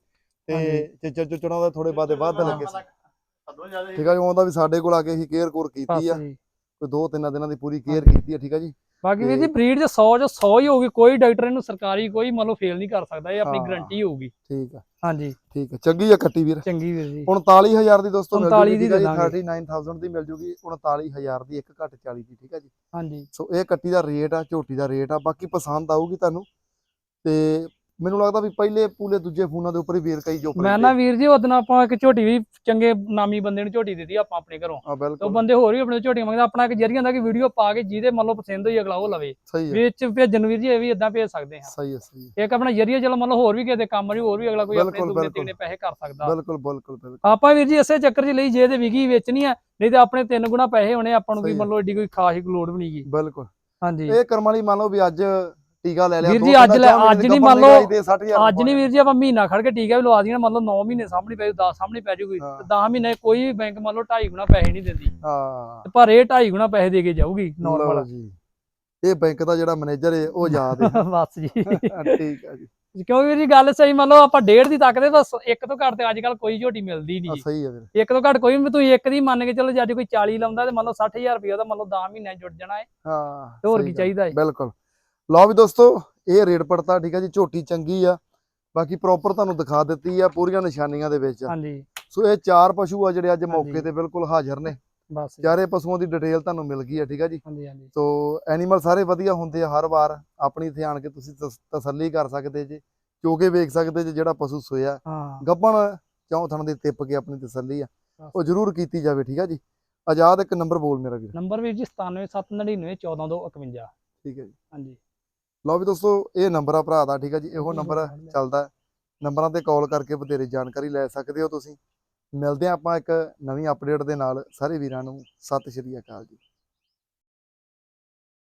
ਤੇ। ਚਿੱਚਰ ਚੁਚੜਾਂ ਦਾ ਥੋੜੇ ਬਾਦੇ ਵੱਧ ਲੱਗੇ ਸੀ। ਠੀਕ ਆ ਜੀ ਉਹਦਾ ਵੀ ਸਾਡੇ ਕੋਲ ਆ ਕੇ ਅਸੀਂ ਕੇਅਰ ਕੋਰ ਕੀਤੀ ਆ। ਕੋਈ ਦੋ ਤਿੰਨ ਦਿਨਾਂ ਦੀ ਪੂਰੀ ਕੇਅਰ ਕੀਤੀ ਆ ਠੀਕ ਆ ਜੀ। ਬਾਕੀ ਵੀਰ ਜੀ ਬਰੀਡ ਚ 100 ਚ 100 ਹੀ ਹੋਊਗੀ ਕੋਈ ਡਾਕਟਰ ਇਹਨੂੰ ਸਰਕਾਰੀ ਕੋਈ ਮੰਨ ਲਓ ਫੇਲ ਨਹੀਂ ਕਰ ਸਕਦਾ ਇਹ ਆਪਣੀ। ਗਰੰਟੀ ਹੋਊਗੀ। ਠੀਕ ਆ। ਹਾਂਜੀ। ਠੀਕ ਆ ਚੰਗੀ ਆ ਕੱਟੀ ਵੀਰ। ਚੰਗੀ ਵੀਰ ਜੀ। 39000 ਦੀ ਦੋਸਤੋ ਮਿਲ 39 ਜੂਗੀ ਦੀ ਠੀਕ ਆ ਜੀ ਦੇ ਦਾਂਗੇ। 39000 ਦੀ ਮਿਲ ਜੂਗੀ 39000 ਦੀ ਇੱਕ ਘੱਟ 40 ਦੀ ਠੀਕ ਆ ਜੀ। ਹਾਂਜੀ। ਸੋ ਇਹ ਕੱਟੀ ਦਾ ਰੇਟ ਆ ਝੋਟੀ ਦਾ ਰੇਟ ਆ ਬਾਕੀ ਪਸੰਦ ਆਊਗੀ ਤੁਹਾਨੂੰ। ਤੇ ਮੈਨੂੰ ਲੱਗਦਾ ਵੀ ਪਹਿਲੇ ਪੂਲੇ ਦੂਜੇ ਫੋਨਾਂ ਦੇ ਉੱਪਰ ਹੀ ਵੀਰ ਕਈ ਜੋ ਮੈਂ ਨਾ ਵੀਰ ਜੀ ਉਹਦਨ ਆਪਾਂ ਇੱਕ ਝੋਟੀ ਵੀ ਚੰਗੇ ਨਾਮੀ ਬੰਦੇ ਨੂੰ ਝੋਟੀ ਦਿੱਤੀ ਆਪਾਂ ਆਪਣੇ ਘਰੋਂ। ਉਹ ਬੰਦੇ ਹੋਰ ਵੀ ਆਪਣੇ ਝੋਟੀਆਂ ਮੰਗਦਾ ਆਪਣਾ ਇੱਕ ਜਰੀਆ ਹੁੰਦਾ ਕਿ ਵੀਡੀਓ ਪਾ ਕੇ ਜਿਹਦੇ ਮੰਨ ਲਓ ਪਸੰਦ ਹੋਈ ਅਗਲਾ ਉਹ ਲਵੇ। ਵਿੱਚ ਭੇਜਣ ਵੀਰ ਜੀ ਇਹ ਵੀ ਇਦਾਂ ਭੇਜ ਸਕਦੇ ਹਾਂ। ਸਹੀ ਹੈ ਸਹੀ ਹੈ। ਇੱਕ ਆਪਣਾ ਜਰੀਆ ਚਲੋ ਮੰਨ ਲਓ ਹੋਰ ਵੀ ਕਿਤੇ ਕੰਮ ਜੀ ਹੋਰ ਵੀ ਅਗਲਾ ਕੋਈ ਆਪਣੇ ਬਿਲਕੁਲ। ਤਿਗਣੇ ਪੈਸੇ ਕਰ ਸਕਦਾ। ਬਿਲਕੁਲ ਬਿਲਕੁਲ ਬਿਲਕੁਲ। ਆਪਾਂ ਵੀਰ ਜੀ ਇਸੇ ਚੱਕਰ 'ਚ ਲਈ ਜੇ ਤੇ ਵਿਕੀ ਵੇਚਣੀ ਆ ਨਹੀਂ ਤੇ ਆਪਣੇ ਤਿੰਨ ਗੁਣਾ ਪੈਸੇ ਹੋਣੇ ਆਪਾਂ ਨੂੰ ਸਹੀ ਮੰਨ ਲਓ ਏਡੀ ਕੋਈ ਖਾਸ ਹੀ ਲੋੜ ਵੀ ਨਹੀਂਗੀ ਬਿਲਕੁਲ। ਹਾਂਜੀ। ਇਹ ਕਰਮ ਵਾਲੀ ਮੰਨ ਲਓ ਵੀ ਅੱਜ ਟੀਕਾ ਲੈ ਲਿਆ ਵੀਰ ਦੋ ਜੀ, ਅੱਜ ਮਹੀਨੇ ਅੱਜ ਦੀ ਨਹੀਂ ਮੰਨ ਲਓ, ਨਿਗਾਹੀ ਦੇ 60000 ਅੱਜ ਨਹੀਂ ਵੀਰ ਜੀ ਆਪਾਂ ਮਹੀਨਾ ਖੜ ਕੇ ਟੀਕਾ ਵੀ ਲਵਾ ਦਈਏ ਮੰਨ ਲਓ 9 ਮਹੀਨੇ ਸਾਹਮਣੇ ਪੈ ਜੂ 10 ਸਾਹਮਣੇ ਪੈ ਜੂਗੀ। ਤੇ 10 ਮਹੀਨੇ ਕੋਈ ਵੀ ਬੈਂਕ ਮੰਨ ਲਓ 2.5 ਗੁਣਾ ਪੈਸੇ ਨਹੀਂ ਦਿੰਦੀ। ਹਾਂ। ਪਰ ਇਹ 2.5 ਗੁਣਾ ਪੈਸੇ ਦੇ ਕੇ ਜਾਊਗੀ ਨਾਰਮਲ ਜੀ। ਇਹ ਬੈਂਕ ਦਾ ਜਿਹੜਾ ਮੈਨੇਜਰ ਹੈ ਉਹ ਯਾਦ ਹੈ ਬਸ ਜੀ। ਠੀਕ ਹੈ ਜੀ। ਕਿਉਂਕਿ ਵੀਰ ਜੀ ਗੱਲ ਸਹੀ ਮੰਨ ਲਓ ਆਪਾਂ ਡੇਢ ਦੀ ਤੱਕਦੇ ਬਸ ਇੱਕ ਤੋਂ ਘੱਟ ਤੇ ਅੱਜ ਕੱਲ ਕੋਈ ਝੋਟੀ ਮਿਲਦੀ ਨਹੀਂ। ਸਹੀ ਹੈ ਵੀਰ ਇੱਕ ਤੋਂ ਘੱਟ ਕੋਈ ਵੀ ਤੁਸੀਂ ਇੱਕ ਦੀ ਮੰਨ ਕੇ ਚਲੋ ਜੇ ਅੱਜ ਕੋਈ 40 ਲਾਉਂਦਾ ਤੇ ਮੰਨ ਲਓ 60000 ਰੁਪਏ ਉਹਦਾ ਮੰਨ ਲਓ 10 ਮਹੀਨਿਆਂ 'ਚ ਜੁੜ ਜਾਣਾ ਹੈ ਹਾਂ ਤੇ ਹੋਰ ਕੀ। ਚਾਹੀਦਾ ਹੈ ਬਿਲਕੁਲ। ਲਓ ਵੀ ਦੋਸਤੋ ਇਹ ਰੇਟ ਪੜਤਾ ਠੀਕ ਹੈ ਜੀ ਝੋਟੀ ਚੰਗੀ ਆ। ਬਾਕੀ ਪ੍ਰੋਪਰ ਤੁਹਾਨੂੰ ਦਿਖਾ ਦਿੱਤੀ ਆ ਪੂਰੀਆਂ ਨਿਸ਼ਾਨੀਆਂ ਦੇ ਵਿੱਚ। ਹਾਂਜੀ। ਸੋ ਇਹ ਚਾਰ ਪਸ਼ੂ ਆ ਜਿਹੜੇ ਅੱਜ। ਮੌਕੇ ਤੇ ਬਿਲਕੁਲ ਹਾਜ਼ਰ ਨੇ। ਬਸ। ਚਾਰੇ ਪਸ਼ੂਆਂ ਦੀ ਡਿਟੇਲ ਤੁਹਾਨੂੰ ਮਿਲ ਗਈ ਆ ਠੀਕ ਹੈ ਜੀ। ਹਾਂਜੀ ਹਾਂਜੀ। ਸੋ ਐਨੀਮਲ ਸਾਰੇ ਵਧੀਆ ਹੁੰਦੇ ਆ ਹਰ ਵਾਰ। ਆਪਣੀ ਇੱਥੇ ਆਣ ਕੇ ਤੁਸੀਂ ਤਸ- ਤਸੱਲੀ ਕਰ ਸਕਦੇ ਜੇ ਚੋਕੇ ਵੇਖ ਸਕਦੇ ਜੇ ਜਿਹੜਾ ਪਸ਼ੂ ਸੋਇਆ। ਹਾਂ। ਗੱਬਣ ਚੌਂ ਥਣ ਦੇ ਟਿੱਪ ਕੇ ਆਪਣੀ ਤਸੱਲੀ ਆ। ਉਹ ਜ਼ਰੂਰ ਕੀਤੀ ਜਾਵੇ ਠੀਕ ਹੈ ਜੀ। ਆਜ਼ਾਦ ਇੱਕ ਨੰਬਰ ਬੋਲ ਮੇਰਾ ਵੀਰ। ਨੰਬਰ ਵੀਰ ਜੀ 9779914251 ਠੀਕ ਹੈ ਜੀ। ਹਾਂਜੀ। ਲਓ ਵੀ ਦੋਸਤੋ ਇਹ ਨੰਬਰ ਆ ਭਰਾ ਦਾ ਠੀਕ ਹੈ ਜੀ ਇਹੋ ਨੰਬਰ। ਚੱਲਦਾ। ਨੰਬਰਾਂ ਤੇ ਕਾਲ ਕਰਕੇ ਬਥੇਰੀ ਜਾਣਕਾਰੀ ਲੈ ਸਕਦੇ ਹੋ ਤੁਸੀਂ ਮਿਲਦੇ ਆਪਾਂ ਇੱਕ ਨਵੀਂ ਅਪਡੇਟ ਦੇ ਨਾਲ ਸਾਰੇ ਵੀਰਾਂ ਨੂੰ ਸਤਿ ਸ਼੍ਰੀ ਅਕਾਲ ਜੀ